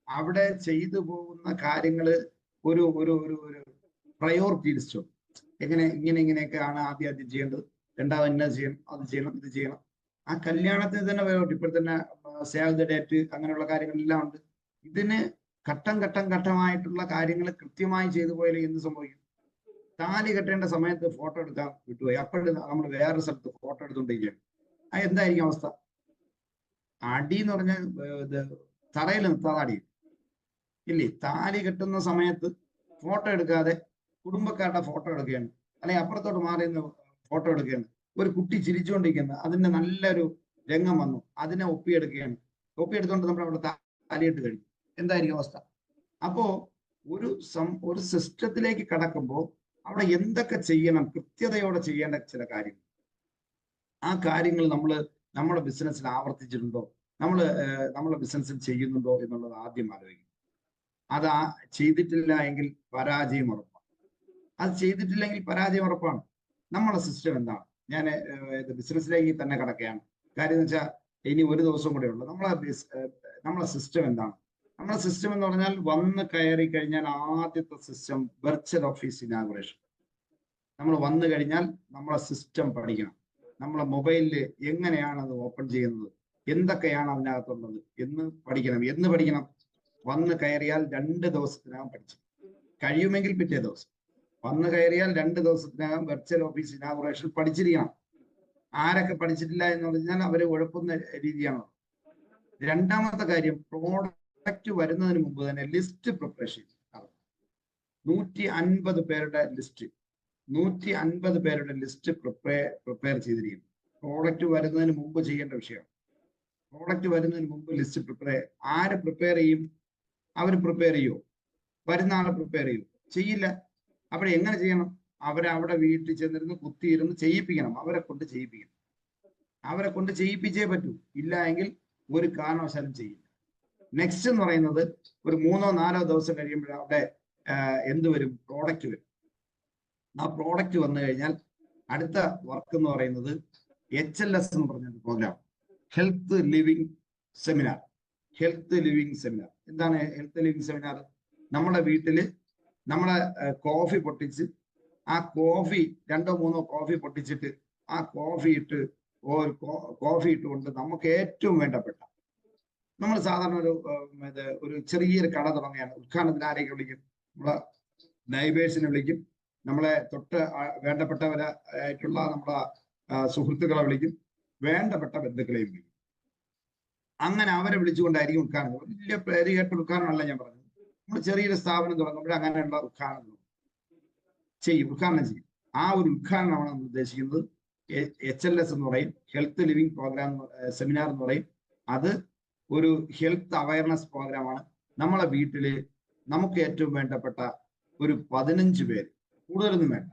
അവിടെ ചെയ്തു പോകുന്ന കാര്യങ്ങൾ ഒരു ഒരു ഒരു ഒരു പ്രയോറിറ്റി ലിസ്റ്റ് എങ്ങനെ ഇങ്ങനെ ഇങ്ങനെയൊക്കെയാണ് ആദ്യം ആദ്യം ചെയ്യേണ്ടത്. രണ്ടാമത് എന്നാ ചെയ്യണം അത് ചെയ്യണം ഇത് ചെയ്യണം. ആ കല്യാണത്തിന് തന്നെ പ്രയോറിറ്റി ഇപ്പോൾ തന്നെ സേവ് ദ ഡേറ്റ് അങ്ങനെയുള്ള കാര്യങ്ങളെല്ലാം ഉണ്ട്. ഇതിന് ഘട്ടം ഘട്ടം ഘട്ടമായിട്ടുള്ള കാര്യങ്ങൾ കൃത്യമായി ചെയ്തു പോയാൽ എന്ത് സംഭവിക്കും? താലി കെട്ടേണ്ട സമയത്ത് ഫോട്ടോ എടുക്കാൻ വിട്ടുപോയി. അപ്പോഴും നമ്മൾ വേറൊരു സ്ഥലത്ത് ഫോട്ടോ എടുത്തുകൊണ്ടിരിക്കുകയാണ്. അത് എന്തായിരിക്കും അവസ്ഥ? അടി എന്ന് പറഞ്ഞാൽ ഇത് തറയിൽ നിർത്താതെ അടി. ഇല്ലേ? താലി കെട്ടുന്ന സമയത്ത് ഫോട്ടോ എടുക്കാതെ കുടുംബക്കാരുടെ ഫോട്ടോ എടുക്കുകയാണ്. അല്ലെങ്കിൽ അപ്പുറത്തോട്ട് മാറി ഫോട്ടോ എടുക്കുകയാണ്. ഒരു കുട്ടി ചിരിച്ചുകൊണ്ടിരിക്കുന്നത് അതിന്റെ നല്ലൊരു രംഗം വന്നു. അതിനെ ഒപ്പിയെടുക്കുകയാണ്. ഒപ്പിയെടുത്തുകൊണ്ട് നമ്മൾ അവിടെ താലിയിട്ട് കഴിഞ്ഞു. എന്തായിരിക്കും അവസ്ഥ? അപ്പോ ഒരു സം ഒരു സിസ്റ്റത്തിലേക്ക് കടക്കുമ്പോൾ അവിടെ എന്തൊക്കെ ചെയ്യണം കൃത്യതയോടെ ചെയ്യേണ്ട ചില കാര്യങ്ങൾ. ആ കാര്യങ്ങൾ നമ്മൾ നമ്മുടെ ബിസിനസ്സിൽ ആവർത്തിച്ചിട്ടുണ്ടോ? നമ്മൾ നമ്മളെ ബിസിനസ്സിൽ ചെയ്യുന്നുണ്ടോ എന്നുള്ളത് ആദ്യം ആലോചിക്കും അത് ആ ചെയ്തിട്ടില്ല എങ്കിൽ പരാജയം ഉറപ്പാണ്. അത് ചെയ്തിട്ടില്ലെങ്കിൽ പരാജയം ഉറപ്പാണ്. നമ്മളെ സിസ്റ്റം എന്താണ്? ഞാൻ ബിസിനസ്സിലേക്ക് തന്നെ കിടക്കുകയാണ്. കാര്യം എന്ന് വെച്ചാൽ ഇനി ഒരു ദിവസം കൂടെ ഉള്ളു. നമ്മളെ നമ്മളെ സിസ്റ്റം എന്താണ്? നമ്മളെ സിസ്റ്റം എന്ന് പറഞ്ഞാൽ വന്ന് കയറി കഴിഞ്ഞാൽ ആദ്യത്തെ സിസ്റ്റം വെർച്വൽ ഓഫീസ് ഇനാഗുറേഷൻ നമ്മൾ വന്നു കഴിഞ്ഞാൽ നമ്മളെ സിസ്റ്റം പഠിക്കണം. നമ്മളെ മൊബൈലിൽ എങ്ങനെയാണ് അത് ഓപ്പൺ ചെയ്യുന്നത്? എന്തൊക്കെയാണ് അതിനകത്തുള്ളത്? എന്ന് പഠിക്കണം. എന്ന് പഠിക്കണം? വന്ന് കയറിയാൽ രണ്ട് ദിവസത്തിനകം പഠിച്ചു. കഴിയുമെങ്കിൽ പിറ്റേ ദിവസം. വന്ന് കയറിയാൽ രണ്ട് ദിവസത്തിനകം വെർച്വൽ ഓഫീസ് ഇനാഗുറേഷൻ പഠിച്ചിരിക്കണം. ആരൊക്കെ പഠിച്ചിട്ടില്ല എന്ന് പറഞ്ഞാൽ അവരെ ഉഴപ്പുന്ന രീതിയാണ് രണ്ടാമത്തെ കാര്യം പ്രോഡക്റ്റ് വരുന്നതിന് മുമ്പ് തന്നെ ലിസ്റ്റ് പ്രിപ്പറേഷൻ നൂറ്റി അൻപത് പേരുടെ ലിസ്റ്റ് നൂറ്റി അൻപത് പേരുടെ ലിസ്റ്റ് പ്രിപ്പയർ പ്രിപ്പയർ ചെയ്തിരിക്കും പ്രോഡക്റ്റ് വരുന്നതിന് മുമ്പ് ചെയ്യേണ്ട വിഷയമാണ് പ്രോഡക്റ്റ് വരുന്നതിന് മുമ്പ് ലിസ്റ്റ് പ്രിപ്പയർ ആര് പ്രിപ്പയർ ചെയ്യും? അവർ പ്രിപ്പയർ ചെയ്യുമോ വരുന്ന ആളെ പ്രിപ്പയർ ചെയ്യും? ചെയ്യില്ല. അവിടെ എങ്ങനെ ചെയ്യണം? അവരെ അവിടെ വീട്ടിൽ ചെന്നിരുന്ന് കുത്തിയിരുന്ന് ചെയ്യിപ്പിക്കണം. അവരെ കൊണ്ട് ചെയ്യിപ്പിക്കണം. അവരെ കൊണ്ട് ചെയ്യിപ്പിച്ചേ പറ്റൂ. ഇല്ല എങ്കിൽ ഒരു കാരണവശാലും ചെയ്യില്ല. നെക്സ്റ്റ് എന്ന് പറയുന്നത് ഒരു മൂന്നോ നാലോ ദിവസം കഴിയുമ്പോൾ അവിടെ എന്ത് വരും? പ്രോഡക്റ്റ് വരും. ആ പ്രോഡക്റ്റ് വന്നു കഴിഞ്ഞാൽ അടുത്ത വർക്ക് എന്ന് പറയുന്നത് എച്ച് എൽ എസ് എന്ന് പറഞ്ഞ programme health living seminar health living seminar എന്താണ് ഹെൽത്ത് ലിവിങ് സെമിനാർ നമ്മുടെ വീട്ടിൽ നമ്മളെ കോഫി പൊട്ടിച്ച് ആ കോഫി രണ്ടോ മൂന്നോ കോഫി പൊട്ടിച്ചിട്ട് ആ കോഫി ഇട്ട് ഒരു കോഫി ഇട്ടുകൊണ്ട് നമുക്ക് ഏറ്റവും വേണ്ടപ്പെട്ട നമ്മൾ സാധാരണ ഒരു ഒരു ചെറിയൊരു കട തുടങ്ങുകയാണ് ഉദ്ഘാടനത്തിന് ആരെയൊക്കെ വിളിക്കും? നമ്മളെ നൈബേഴ്സിനെ വിളിക്കും. നമ്മളെ തൊട്ട് ആ- വേണ്ടപ്പെട്ടവരെ ആയിട്ടുള്ള നമ്മളെ സുഹൃത്തുക്കളെ വിളിക്കും. വേണ്ടപ്പെട്ട ബന്ധുക്കളെയും വിളിക്കും. അങ്ങനെ അവരെ വിളിച്ചുകൊണ്ടായിരിക്കും ഉദ്ഘാടനം വലിയ പേര് കേട്ട ഉദ്ഘാടനമല്ല ഞാൻ പറഞ്ഞത്. നമ്മൾ ചെറിയൊരു സ്ഥാപനം തുടങ്ങുമ്പോൾ അങ്ങനെയുള്ള ഉദ്ഘാടനം ചെയ്യും ഉദ്ഘാടനം ചെയ്യും. ആ ഒരു ഉദ്ഘാടനമാണ് നമ്മൾ ഉദ്ദേശിക്കുന്നത്. എച്ച് എൽ എസ് എന്ന് പറയും. ഹെൽത്ത് ലിവിംഗ് പ്രോഗ്രാം സെമിനാർ എന്ന് പറയും. അത് ഒരു ഹെൽത്ത് അവയർനെസ് പ്രോഗ്രാമാണ് നമ്മളെ വീട്ടിൽ നമുക്ക് ഏറ്റവും വേണ്ടപ്പെട്ട ഒരു പതിനഞ്ച് പേര്. കൂടുതലൊന്നും വേണ്ട.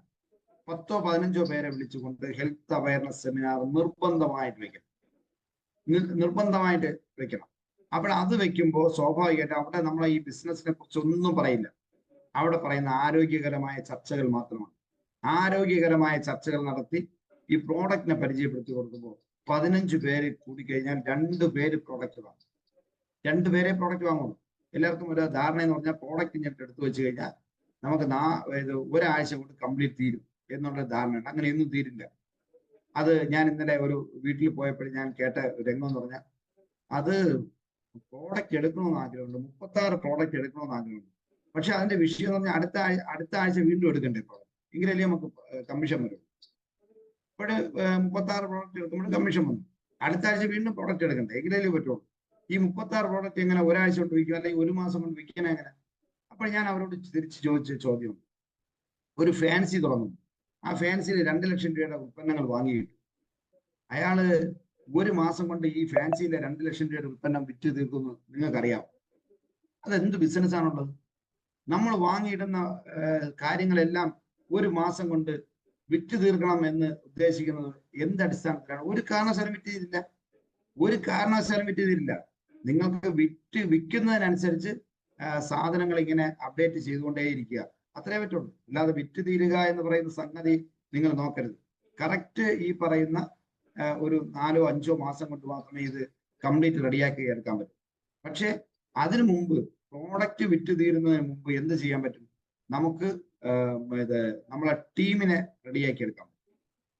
പത്തോ പതിനഞ്ചോ പേരെ വിളിച്ചുകൊണ്ട് ഹെൽത്ത് അവയർനെസ് സെമിനാർ നിർബന്ധമായിട്ട് വെക്കണം. നിർബന്ധമായിട്ട് വെക്കണം. അപ്പോൾ അത് വെക്കുമ്പോൾ സ്വാഭാവികമായിട്ട് അവിടെ നമ്മളെ ഈ ബിസിനസ്സിനെ കുറിച്ച് ഒന്നും പറയില്ല. അവിടെ പറയുന്ന ആരോഗ്യകരമായ ചർച്ചകൾ മാത്രമാണ്. ആരോഗ്യകരമായ ചർച്ചകൾ നടത്തി ഈ പ്രോഡക്റ്റിനെ പരിചയപ്പെടുത്തി കൊടുക്കുമ്പോൾ പതിനഞ്ച് പേര് കൂടിക്കഴിഞ്ഞാൽ രണ്ട് പേര് പ്രോഡക്റ്റ് വാങ്ങും. രണ്ട് പേരെ പ്രോഡക്റ്റ് വാങ്ങുള്ളൂ. എല്ലാവർക്കും ഒരു ധാരണ എന്ന് പറഞ്ഞാൽ പ്രോഡക്റ്റ് ഞാൻ എടുത്തു വെച്ച് കഴിഞ്ഞാൽ നമുക്ക് നാ ഇത് ഒരാഴ്ച കൊണ്ട് കംപ്ലീറ്റ് തീരും എന്നുള്ള ധാരണയാണ് അങ്ങനെ ഒന്നും തീരില്ല. അത് ഞാൻ ഇന്നലെ ഒരു വീട്ടിൽ പോയപ്പോൾ ഞാൻ കേട്ട രംഗം എന്ന് പറഞ്ഞാൽ അത് പ്രോഡക്റ്റ് എടുക്കണമെന്ന് ആഗ്രഹമുണ്ട്. മുപ്പത്തി ആറ് പ്രോഡക്റ്റ് എടുക്കണമെന്ന് ആഗ്രഹമുണ്ട്. പക്ഷെ അതിന്റെ വിഷയം എന്ന് പറഞ്ഞാൽ അടുത്ത അടുത്ത ആഴ്ച വീണ്ടും എടുക്കണ്ടേ പ്രോഡക്റ്റ് എങ്കിലല്ലേ നമുക്ക് കമ്മീഷൻ വരും. ഇപ്പോഴ് മുപ്പത്തി ആറ് പ്രോഡക്റ്റ് എടുക്കുമ്പോൾ കമ്മീഷൻ വന്നു. അടുത്ത ആഴ്ച വീണ്ടും പ്രോഡക്റ്റ് എടുക്കണ്ടേ? എങ്കിലേ പറ്റുള്ളൂ ഈ മുപ്പത്തി ആറ് പ്രോഡക്റ്റ് എങ്ങനെ ഒരാഴ്ച കൊണ്ട് വിൽക്കും? അല്ലെങ്കിൽ ഒരു മാസം കൊണ്ട് വിൽക്കാൻ എങ്ങനെ? അപ്പോൾ ഞാൻ അവരോട് തിരിച്ച് ചോദിച്ച ചോദ്യം. ഒരു ഫാൻസി തുടങ്ങും. ആ ഫാൻസിയിൽ രണ്ട് ലക്ഷം രൂപയുടെ ഉൽപ്പന്നങ്ങൾ വാങ്ങിയിട്ടു. അയാൾ ഒരു മാസം കൊണ്ട് ഈ ഫാൻസിയിലെ രണ്ട് ലക്ഷം രൂപയുടെ ഉൽപ്പന്നം വിറ്റ് തീർക്കുന്നു നിങ്ങൾക്കറിയാം. അതെന്ത് ബിസിനസ് ആണുള്ളത്? നമ്മൾ വാങ്ങിയിടുന്ന കാര്യങ്ങളെല്ലാം ഒരു മാസം കൊണ്ട് വിറ്റ് തീർക്കണം എന്ന് ഉദ്ദേശിക്കുന്നത് എന്ത് അടിസ്ഥാനത്തിലാണ്? ഒരു കാരണവശാലും വിറ്റ് ചെയ്തില്ല ഒരു കാരണവശാലും വിറ്റ് ചെയ്തില്ല നിങ്ങൾക്ക് വിറ്റ് വിൽക്കുന്നതിനനുസരിച്ച് സാധനങ്ങൾ ഇങ്ങനെ അപ്ഡേറ്റ് ചെയ്തുകൊണ്ടേയിരിക്കുക. അത്രേ പറ്റുള്ളൂ. അല്ലാതെ വിറ്റ് തീരുക എന്ന് പറയുന്ന സംഗതി നിങ്ങൾ നോക്കരുത്. കറക്റ്റ് ഈ പറയുന്ന ഒരു നാലോ അഞ്ചോ മാസം കൊണ്ട് മാത്രമേ ഇത് കംപ്ലീറ്റ് റെഡിയാക്കി എടുക്കാൻ പറ്റൂ. പക്ഷേ അതിനു മുമ്പ് പ്രോഡക്റ്റ് വിറ്റ് തീരുന്നതിന് മുമ്പ് എന്ത് ചെയ്യാൻ പറ്റും? നമുക്ക് ഇത് നമ്മളെ ടീമിനെ റെഡിയാക്കി എടുക്കാം.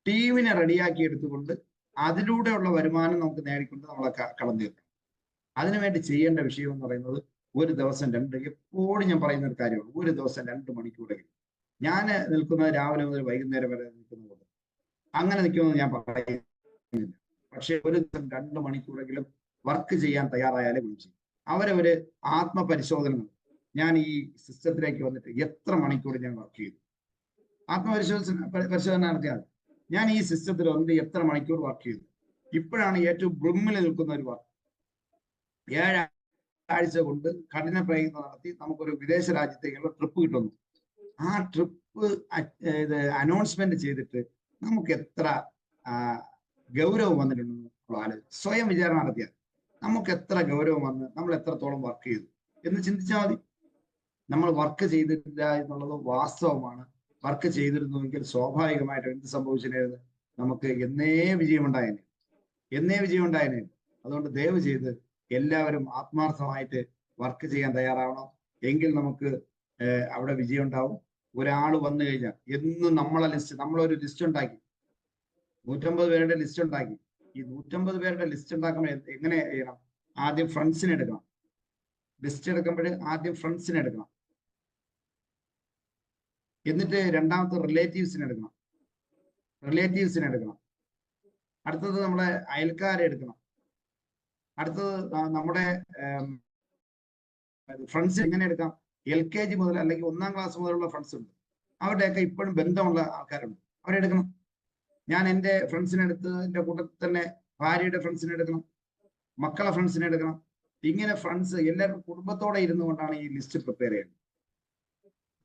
ടീമിനെ റെഡിയാക്കി എടുത്തുകൊണ്ട് അതിലൂടെയുള്ള വരുമാനം നമുക്ക് നേടിക്കൊണ്ട് നമ്മളെ കടന്നു തീർക്കണം അതിനുവേണ്ടി ചെയ്യേണ്ട വിഷയം എന്ന് പറയുന്നത് ഒരു ദിവസം രണ്ട് എപ്പോഴും ഞാൻ പറയുന്ന ഒരു കാര്യമാണ്. ഒരു ദിവസം രണ്ട് മണിക്കൂറെങ്കിലും. ഞാൻ നിൽക്കുന്നത് രാവിലെ മുതൽ വൈകുന്നേരം വരെ നിൽക്കുന്നത് അങ്ങനെ നിൽക്കുമെന്ന് ഞാൻ പറയുന്നില്ല. പക്ഷെ ഒരു ദിവസം രണ്ട് മണിക്കൂറെങ്കിലും വർക്ക് ചെയ്യാൻ തയ്യാറായാലേ വിളിച്ചു അവരവര് ആത്മപരിശോധന നടത്തും. ഞാൻ ഈ സിസ്റ്റത്തിലേക്ക് വന്നിട്ട് എത്ര മണിക്കൂർ ഞാൻ വർക്ക് ചെയ്തു? ആത്മപരിശോധന പരി- പരിശോധന നടത്തിയാൽ ഞാൻ ഈ സിസ്റ്റത്തിൽ വന്നിട്ട് എത്ര മണിക്കൂർ വർക്ക് ചെയ്തു? ഇപ്പോഴാണ് ഏറ്റവും ബ്രിമ്മിൽ നിൽക്കുന്ന ഒരു വർക്ക് ഏഴാഴ്ച കൊണ്ട് കഠിന പ്രയത്നം നടത്തി നമുക്കൊരു വിദേശ രാജ്യത്തേക്കുള്ള ട്രിപ്പ് കിട്ടുന്നു. ആ ട്രിപ്പ് ഇത് അനൗൺസ്മെന്റ് ചെയ്തിട്ട് നമുക്ക് എത്ര ഗൗരവം വന്നിട്ടുണ്ടെന്ന് സ്വയം വിചാരണ നടത്തിയാൽ നമുക്ക് എത്ര ഗൗരവം വന്ന് നമ്മൾ എത്രത്തോളം വർക്ക് ചെയ്തു എന്ന് ചിന്തിച്ചാൽ മതി. നമ്മൾ വർക്ക് ചെയ്തിട്ടില്ല എന്നുള്ളത് വാസ്തവമാണ്. വർക്ക് ചെയ്തിരുന്നുവെങ്കിൽ സ്വാഭാവികമായിട്ട് എന്ത് സംഭവിച്ചിരുന്നത്? നമുക്ക് എന്നേ വിജയമുണ്ടായേനെ. എന്നേ വിജയമുണ്ടായേനെ. അതുകൊണ്ട് ദയവ് ചെയ്ത് എല്ലാവരും ആത്മാർത്ഥമായിട്ട് വർക്ക് ചെയ്യാൻ തയ്യാറാവണം. എങ്കിൽ നമുക്ക് അവിടെ വിജയം ഉണ്ടാവും. ഒരാൾ വന്നു കഴിഞ്ഞാൽ എന്നും നമ്മളെ ലിസ്റ്റ് നമ്മളൊരു ലിസ്റ്റ് ഉണ്ടാക്കി. നൂറ്റമ്പത് പേരുടെ ലിസ്റ്റ് ഉണ്ടാക്കി. ഈ നൂറ്റമ്പത് പേരുടെ ലിസ്റ്റ് ഉണ്ടാക്കുമ്പോൾ എങ്ങനെ ചെയ്യണം? ആദ്യം ഫ്രണ്ട്സിനെ എടുക്കണം. ലിസ്റ്റ് എടുക്കുമ്പോൾ ആദ്യം ഫ്രണ്ട്സിനെ എടുക്കണം. എന്നിട്ട് രണ്ടാമത്തെ റിലേറ്റീവ്സിനെ എടുക്കണം. റിലേറ്റീവ്സിനെ എടുക്കണം. അടുത്തത് നമ്മുടെ അയൽക്കാരെ എടുക്കണം. അടുത്തത് നമ്മുടെ ഫ്രണ്ട്സ് എങ്ങനെ എടുക്കാം? എൽ കെ ജി മുതൽ അല്ലെങ്കിൽ ഒന്നാം ക്ലാസ് മുതലുള്ള ഫ്രണ്ട്സ് ഉണ്ട്. അവരുടെയൊക്കെ ഇപ്പോഴും ബന്ധമുള്ള ആൾക്കാരുണ്ട്. അവരെ എടുക്കണം. ഞാൻ എന്റെ ഫ്രണ്ട്സിനെ എടുത്ത് എന്റെ കൂട്ടത്തിൽ തന്നെ ഭാര്യയുടെ ഫ്രണ്ട്സിനെ എടുക്കണം. മക്കളെ ഫ്രണ്ട്സിനെ എടുക്കണം. ഇങ്ങനെ ഫ്രണ്ട്സ് എല്ലാവരും കുടുംബത്തോടെ ഇരുന്നു കൊണ്ടാണ് ഈ ലിസ്റ്റ് പ്രിപ്പയർ ചെയ്യുന്നത്.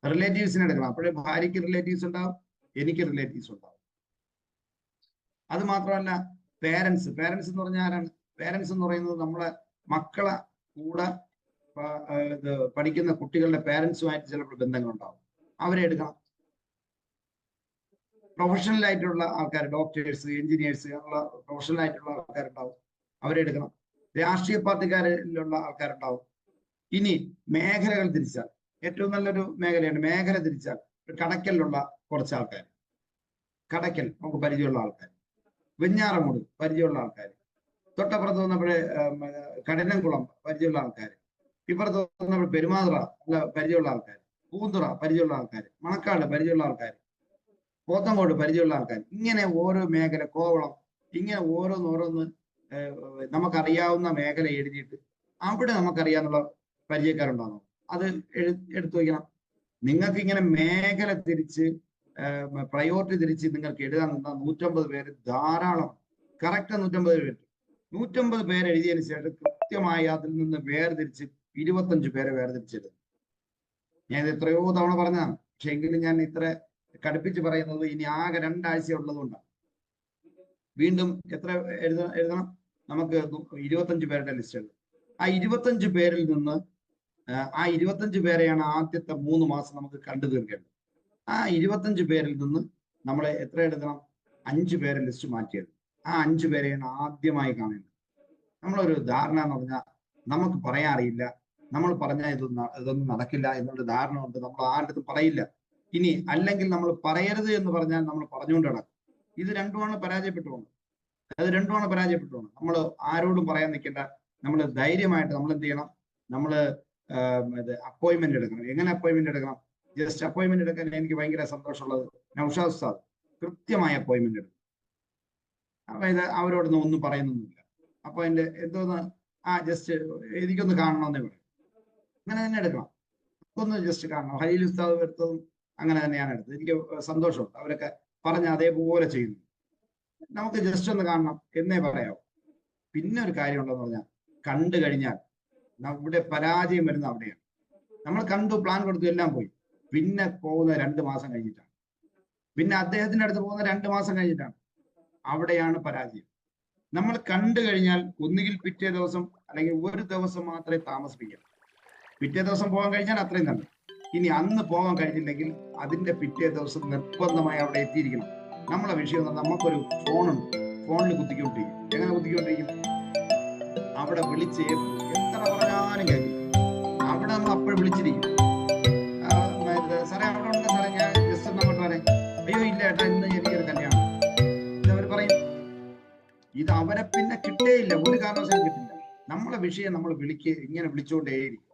റിലേറ്റീവ്സിനെ എടുക്കണം. അപ്പോഴേ ഭാര്യയ്ക്ക് റിലേറ്റീവ്സ് ഉണ്ടാവും എനിക്ക് റിലേറ്റീവ്സ് ഉണ്ടാവും. അത് മാത്രമല്ല പേരൻസ് പേരൻസ് എന്ന് പറഞ്ഞാൽ ആരാണ്? പേരൻസ് എന്ന് പറയുന്നത് നമ്മളെ മക്കളെ കൂടെ ഇത് പഠിക്കുന്ന കുട്ടികളുടെ പേരൻസുമായിട്ട് ചിലപ്പോൾ ബന്ധങ്ങളുണ്ടാവും. അവരെ എടുക്കണം. പ്രൊഫഷണൽ ആയിട്ടുള്ള ആൾക്കാർ ഡോക്ടേഴ്സ് എഞ്ചിനീയേഴ്സ് അങ്ങനെയുള്ള പ്രൊഫഷണൽ ആയിട്ടുള്ള ആൾക്കാരുണ്ടാവും. അവരെ എടുക്കണം. രാഷ്ട്രീയ പാർട്ടിക്കാരിലുള്ള ആൾക്കാരുണ്ടാവും. ഇനി മേഖലകൾ തിരിച്ചാൽ. ഏറ്റവും നല്ലൊരു മേഖലയാണ് മേഖല തിരിച്ചാൽ കടക്കലിലുള്ള കുറച്ച് ആൾക്കാർ കടക്കൽ നമുക്ക് പരിചയമുള്ള ആൾക്കാർ വെഞ്ഞാറമൂട് പരിചയമുള്ള ആൾക്കാർ തൊട്ടപ്പുറത്ത് വന്നപ്പോഴേ കഠിനംകുളം പരിചയമുള്ള ആൾക്കാർ ഇപ്പുറത്ത് വന്നപ്പോൾ പെരുമാതുറ നല്ല പരിചയമുള്ള ആൾക്കാർ പൂന്തുറ പരിചയമുള്ള ആൾക്കാർ മണക്കാട് പരിചയമുള്ള ആൾക്കാർ പോത്തങ്കോട് പരിചയമുള്ള ആൾക്കാർ ഇങ്ങനെ ഓരോ മേഖല കോവളം ഇങ്ങനെ ഓരോന്നോരോന്ന് ഓരോന്ന് നമുക്കറിയാവുന്ന മേഖല എഴുതിയിട്ട് അവിടെ നമുക്കറിയാന്നുള്ള പരിചയക്കാരുണ്ടാകും അത് എടുത്തു വയ്ക്കണം. നിങ്ങൾക്ക് ഇങ്ങനെ മേഖല തിരിച്ച് പ്രയോറിറ്റി തിരിച്ച് നിങ്ങൾക്ക് എഴുതാൻ നിന്നാൽ നൂറ്റമ്പത് പേര് ധാരാളം. കറക്റ്റ് നൂറ്റമ്പത് പേര് നൂറ്റമ്പത് പേര് എഴുതിയതിന് ശേഷം കൃത്യമായി അതിൽ നിന്ന് വേർതിരിച്ച് ഇരുപത്തഞ്ച് പേരെ വേർതിരിച്ചെടുക്കും. ഞാൻ ഇത് എത്രയോ തവണ പറഞ്ഞതാണ്. പക്ഷെ എങ്കിലും ഞാൻ ഇത്ര കടുപ്പിച്ച് പറയുന്നത് ഇനി ആകെ രണ്ടാഴ്ച ഉള്ളതുകൊണ്ടാണ്. വീണ്ടും എത്ര എഴുത എഴുതണം? നമുക്ക് ഇരുപത്തഞ്ച് പേരുടെ ലിസ്റ്റ് ഉണ്ട് ആ ഇരുപത്തഞ്ച് പേരിൽ നിന്ന് ആ, ഇരുപത്തഞ്ച് പേരെയാണ് ആദ്യത്തെ മൂന്ന് മാസം നമുക്ക് കണ്ടു തീർക്കേണ്ടത്. ആ ഇരുപത്തഞ്ച് പേരിൽ നിന്ന് നമ്മൾ എത്ര എടുക്കണം അഞ്ച് പേരെ ലിസ്റ്റ് മാറ്റിയത്. ആ അഞ്ച് പേരെയാണ് ആദ്യമായി കാണേണ്ടത്. നമ്മളൊരു ധാരണ എന്ന് പറഞ്ഞാൽ നമുക്ക് പറയാൻ അറിയില്ല. നമ്മൾ പറഞ്ഞാൽ ഇതൊന്നും ഇതൊന്നും നടക്കില്ല എന്നുള്ള ധാരണ കൊണ്ട് നമ്മൾ ആരുടെ പറയില്ല. ഇനി അല്ലെങ്കിൽ നമ്മൾ പറയരുത് എന്ന് പറഞ്ഞാൽ നമ്മൾ പറഞ്ഞുകൊണ്ട് നടക്കും. ഇത് രണ്ടുമാണ് പരാജയപ്പെട്ടു പോകുന്നത്. അത് രണ്ടുമാണ് പരാജയപ്പെട്ടു പോകുന്നത്. നമ്മൾ ആരോടും പറയാൻ നിൽക്കേണ്ട. നമ്മൾ ധൈര്യമായിട്ട് നമ്മൾ എന്ത് ചെയ്യണം? നമ്മൾ അപ്പോയിന്റ്മെന്റ് എടുക്കണം. എങ്ങനെ അപ്പോയിന്റ്മെന്റ് എടുക്കണം? ജസ്റ്റ് അപ്പോയിന്റ്മെന്റ് എടുക്കാൻ എനിക്ക് ഭയങ്കര സന്തോഷമുള്ളത്. നൌഷാദ് സാദ് കൃത്യമായ അപ്പോയിന്റ്മെന്റ് എടുക്കും. അതായത് അവരോടൊന്നും ഒന്നും പറയുന്നൊന്നുമില്ല. അപ്പൊ എന്റെ എന്തോന്ന്? ആ ജസ്റ്റ് എനിക്കൊന്ന് കാണണമെന്നേ പറയും. അങ്ങനെ തന്നെ എടുക്കണം. ഒന്ന് ജസ്റ്റ് കാണണം. ഹലീൽ ഉസ്താദ് എടുത്തതും അങ്ങനെ തന്നെയാണ് എടുത്തത്. എനിക്ക് സന്തോഷമുണ്ട്. അവരൊക്കെ പറഞ്ഞ അതേപോലെ ചെയ്യുന്നു. നമുക്ക് ജസ്റ്റ് ഒന്ന് കാണണം എന്നേ പറയാവൂ. പിന്നെ ഒരു കാര്യം ഉണ്ടെന്ന് പറഞ്ഞാൽ കണ്ടു കഴിഞ്ഞാൽ നമ്മുടെ പരാജയം വരുന്ന അവിടെയാണ്. നമ്മൾ കണ്ടു പ്ലാൻ കൊടുത്തു എല്ലാം പോയി. പിന്നെ പോകുന്ന രണ്ട് മാസം കഴിഞ്ഞിട്ടാണ്. പിന്നെ അദ്ദേഹത്തിന്റെ അടുത്ത് പോകുന്ന രണ്ട് മാസം കഴിഞ്ഞിട്ടാണ്. അവിടെയാണ് പരാജയം. നമ്മൾ കണ്ടു കഴിഞ്ഞാൽ ഒന്നുകിൽ പിറ്റേ ദിവസം അല്ലെങ്കിൽ ഒരു ദിവസം മാത്രമേ താമസിപ്പിക്കാം. പിറ്റേ ദിവസം പോകാൻ കഴിഞ്ഞാൽ അത്രയും നല്ലത്. ഇനി അന്ന് പോകാൻ കഴിഞ്ഞില്ലെങ്കിൽ അതിന്റെ പിറ്റേ ദിവസം നിർബന്ധമായി അവിടെ എത്തിയിരിക്കണം. നമ്മളെ വിഷയം നമുക്കൊരു ഫോണുണ്ട് ഫോണിൽ കുത്തിക്കൊണ്ടിരിക്കും. എങ്ങനെ കുത്തിക്കൊണ്ടിരിക്കും? അവിടെ വിളിച്ച് എത്ര പറഞ്ഞാലും കേൾക്കും അവിടെ നമ്മൾ അപ്പോഴും വിളിച്ചിരിക്കും. സാറേ അവിടെ ഉണ്ട് സാറേ? ഞാൻ ജസ്റ്റ് ഒന്ന് അങ്ങോട്ട് അയ്യോ ഇല്ല ഏട്ടാ ഇന്ന് എനിക്കൊരു കല്യാണം അവർ പറയും ഇത് അവരെ പിന്നെ കിട്ടേയില്ല. ഒരു കാരണവശാലും കിട്ടില്ല. നമ്മളെ വിഷയം നമ്മൾ വിളിക്കുക ഇങ്ങനെ വിളിച്ചുകൊണ്ടേയിരിക്കും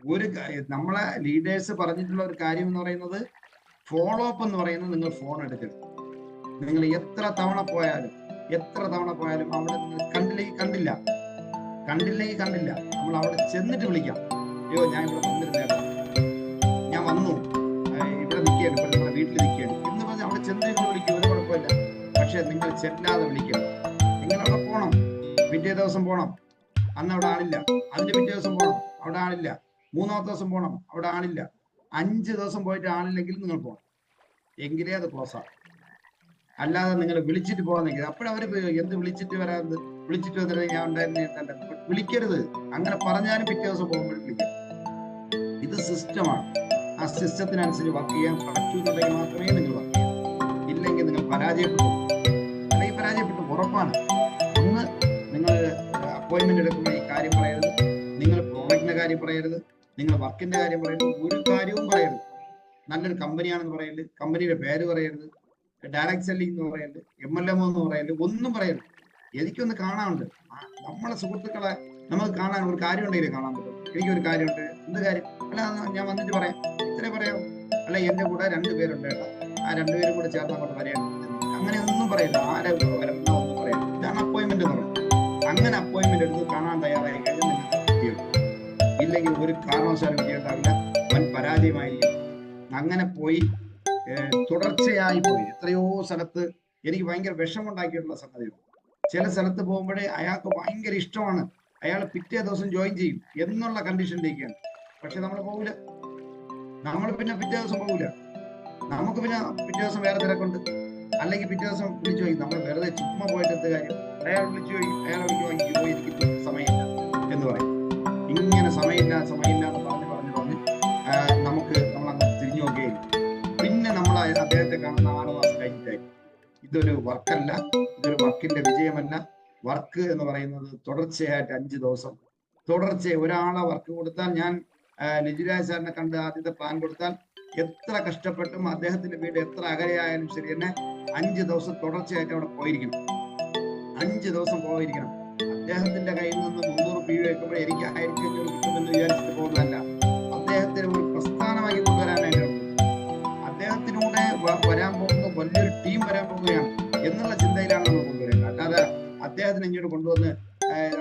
ഒരു നമ്മളെ ലീഡേഴ്സ് പറഞ്ഞിട്ടുള്ള ഒരു കാര്യം എന്ന് പറയുന്നത് ഫോളോ അപ്പ് എന്ന് പറയുന്നത് നിങ്ങൾ ഫോൺ എടുക്കരുത്. നിങ്ങൾ എത്ര തവണ പോയാലും എത്ര തവണ പോയാലും അവിടെ കണ്ടില്ലെങ്കിൽ കണ്ടില്ല. കണ്ടില്ലെങ്കിൽ കണ്ടില്ല. നമ്മൾ അവിടെ ചെന്നിട്ട് വിളിക്കാം. അയ്യോ ഞാൻ ഇവിടെ വന്നിരുന്നേട്ടാ ഞാൻ വന്നു ഇവിടെ നിൽക്കുകയാണ്. ഇവിടെ നമ്മുടെ വീട്ടിൽ നിൽക്കുകയാണ്. എന്ന് പറഞ്ഞ് അവിടെ ചെന്നിട്ട് വിളിക്കും. ഒരു കുഴപ്പമില്ല. പക്ഷെ നിങ്ങൾ ചെല്ലാതെ വിളിക്കണം. നിങ്ങൾ അവിടെ പോകണം പിറ്റേ ദിവസം പോകണം അന്ന് അവിടെ ആളില്ല. അതിന്റെ പിറ്റേ ദിവസം പോകണം അവിടെ ആളില്ല. മൂന്നാമത്തെ ദിവസം പോകണം അവിടെ ആളില്ല. അഞ്ച് ദിവസം പോയിട്ട് ആളില്ലെങ്കിൽ നിങ്ങൾ പോകണം എങ്കിലേ അത് ക്ലോസ് ആവും. അല്ലാതെ നിങ്ങൾ വിളിച്ചിട്ട് പോകാന്നെങ്കിൽ അപ്പോഴവര് എന്ത് വിളിച്ചിട്ട് വരാത് വിളിച്ചിട്ട് വന്നിട്ട് ഞാൻ ഉണ്ടായിരുന്നു വിളിക്കരുത്. അങ്ങനെ പറഞ്ഞാലും പിറ്റേ ദിവസം പോകുമ്പോൾ വിളിക്കാം. ഇത് സിസ്റ്റമാണ്. ആ സിസ്റ്റത്തിനനുസരിച്ച് വർക്ക് ചെയ്യാൻ പറ്റുന്നുണ്ടെങ്കിൽ മാത്രമേ നിങ്ങൾ വർക്ക് ചെയ്യാം ഇല്ലെങ്കിൽ നിങ്ങൾ പരാജയപ്പെട്ടു അല്ലെങ്കിൽ പരാജയപ്പെട്ടു ഉറപ്പാണ്. ഒന്ന് നിങ്ങൾ അപ്പോയിന്റ്മെന്റ് എടുക്കുമ്പോൾ ഈ കാര്യം പറയരുത്. നിങ്ങൾ പ്രോഡക്റ്റിന്റെ കാര്യം പറയരുത്. നിങ്ങൾ വർക്കിന്റെ കാര്യം പറയരുത്. ഒരു കാര്യവും പറയരുത്. നല്ലൊരു കമ്പനിയാണെന്ന് പറയരുത്. കമ്പനിയുടെ പേര് പറയരുത്. ഡയറക്ട് സെല്ലിംഗ് എന്ന് പറയുന്നത് എം എൽ എം എന്ന് പറയുന്നത് ഒന്നും പറയരുത്. എനിക്കൊന്ന് കാണാനുണ്ട്. നമ്മളെ സുഹൃത്തുക്കളെ നമുക്ക് കാണാൻ ഒരു കാര്യം ഉണ്ടെങ്കിൽ കാണാൻ പറ്റും. എനിക്കൊരു കാര്യമുണ്ട്. എന്ത് കാര്യം? അല്ല ഞാൻ വന്നിട്ട് പറയാം. ഇത്രേ പറയാം അല്ല എന്റെ കൂടെ രണ്ട് പേരുണ്ട് കേട്ടോ. ആ രണ്ടുപേരും കൂടെ ചേർന്ന് അങ്ങോട്ട് വരാൻ അങ്ങനെ ഒന്നും പറയില്ല ആരെ വരണം ഒന്നും പറയാം ഇതാണ് അപ്പോയിന്റ്മെന്റ് എന്ന് പറയുന്നത്. അങ്ങനെ അപ്പോയിന്റ്മെന്റ് എടുത്ത് കാണാൻ തയ്യാറായി കഴിഞ്ഞാൽ ഇല്ലെങ്കിൽ ഒരു കാരണവശാലും വിജയം വൻ പരാജയമായിരിക്കും അങ്ങനെ പോയി തുടർച്ചയായി പോയി. എത്രയോ സ്ഥലത്ത് എനിക്ക് ഭയങ്കര വിഷമുണ്ടാക്കിയിട്ടുള്ള സംഗതിയാണ് ചില സ്ഥലത്ത് പോകുമ്പോഴേ അയാൾക്ക് ഭയങ്കര ഇഷ്ടമാണ്. അയാൾ പിറ്റേ ദിവസം ജോയിൻ ചെയ്യും എന്നുള്ള കണ്ടീഷനിലേക്കാണ് പക്ഷെ നമ്മൾ പോകില്ല നമ്മൾ പിന്നെ പിറ്റേ ദിവസം പോകില്ല നമുക്ക് പിന്നെ പിറ്റേ ദിവസം വേറെ തിരക്കുണ്ട്. അല്ലെങ്കിൽ പിറ്റേ ദിവസം വിളിച്ചു ചോദിക്കും. നമ്മൾ വെറുതെ ചുമ്മാ പോയിട്ട് എന്ത് കാര്യം? അയാൾ വിളിച്ചു ചോദിക്കും. അയാൾ വിളിച്ചു പോയി സമയമില്ല എന്ന് പറയും. ഇങ്ങനെ സമയമില്ല സമയമില്ല ഇതൊരു വർക്കല്ല ഇതൊരു വർക്കിന്റെ വിജയമല്ല. വർക്ക് എന്ന് പറയുന്നത് തുടർച്ചയായിട്ട് അഞ്ച് ദിവസം. തുടർച്ചയായി ഒരാളെ വർക്ക് കൊടുത്താൽ ഞാൻ ലിജുരാജ് സാറിനെ കണ്ട് ആദ്യത്തെ പ്ലാൻ കൊടുത്താൽ എത്ര കഷ്ടപ്പെട്ടും അദ്ദേഹത്തിന്റെ വീട് എത്ര അകലെയായാലും ശരി തന്നെ അഞ്ച് ദിവസം തുടർച്ചയായിട്ട് അവിടെ പോയിരിക്കണം. അഞ്ച് ദിവസം പോയിരിക്കണം. അദ്ദേഹത്തിന്റെ കയ്യിൽ നിന്ന് മുന്നൂറ് പി വെക്കുമ്പോൾ എനിക്ക് അഞ്ഞൂറ് കിട്ടുമെന്ന് വിചാരിച്ചിട്ട് പോകുന്നതല്ല. അദ്ദേഹത്തിന് ഒരു പ്രസ്ഥാനമായി കൊണ്ടുവരാനായിട്ട് അദ്ദേഹത്തിലൂടെ വ- വരാൻ പോകുന്ന ടീം വരാൻ പോവുകയാണ് എന്നുള്ള ചിന്തയിലാണ് നമ്മൾ കൊണ്ടുവരേണ്ടത് അല്ലാതെ അദ്ദേഹത്തിന് ഇങ്ങോട്ട് കൊണ്ടുവന്ന്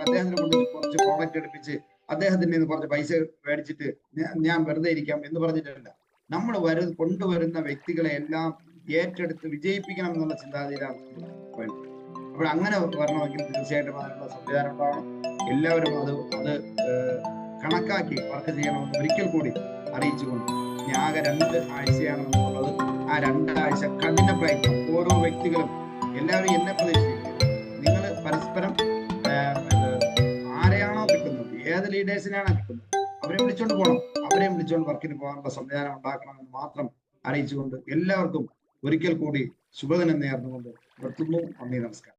അദ്ദേഹത്തിന് കൊണ്ട് കുറച്ച് പ്രോഡക്റ്റ് എടുപ്പിച്ച് അദ്ദേഹത്തിന്റെ കുറച്ച് പൈസ മേടിച്ചിട്ട് ഞാൻ വെറുതെ ഇരിക്കാം എന്ന് പറഞ്ഞിട്ടല്ല. നമ്മൾ വരു കൊണ്ടുവരുന്ന വ്യക്തികളെ എല്ലാം ഏറ്റെടുത്ത് വിജയിപ്പിക്കണം എന്നുള്ള ചിന്താഗതിയിലാണ് വേണ്ടത് അപ്പോൾ അങ്ങനെ വരണമെങ്കിൽ തീർച്ചയായിട്ടും അതിനുള്ള സംവിധാനം ഉണ്ടാവണം. എല്ലാവരും അത് അത് കണക്കാക്കി വർക്ക് ചെയ്യണമെന്ന് ഒരിക്കൽ കൂടി അറിയിച്ചുകൊണ്ട് ആകെ രണ്ട് ആഴ്ചയാണ് നമുക്കുള്ളത് ആ രണ്ടാഴ്ച കഠിന പ്രയത്നം ഓരോ വ്യക്തികളും എല്ലാവരും എന്നെ പ്രതീക്ഷിക്കുന്നു. നിങ്ങൾ പരസ്പരം ആരെയാണോ കിട്ടുന്നത്? ഏത് ലീഡേഴ്സിനാണോ കിട്ടുന്നത്? അവരെ വിളിച്ചോണ്ട് പോകണം അവരെയും വിളിച്ചോണ്ട് വർക്കിന് പോകാനുള്ള സംവിധാനം ഉണ്ടാക്കണം എന്ന് മാത്രം അറിയിച്ചുകൊണ്ട് എല്ലാവർക്കും ഒരിക്കൽ കൂടി ശുഭദിനം നേർന്നുകൊണ്ട് നിർത്തുന്നു. നന്ദി നമസ്കാരം.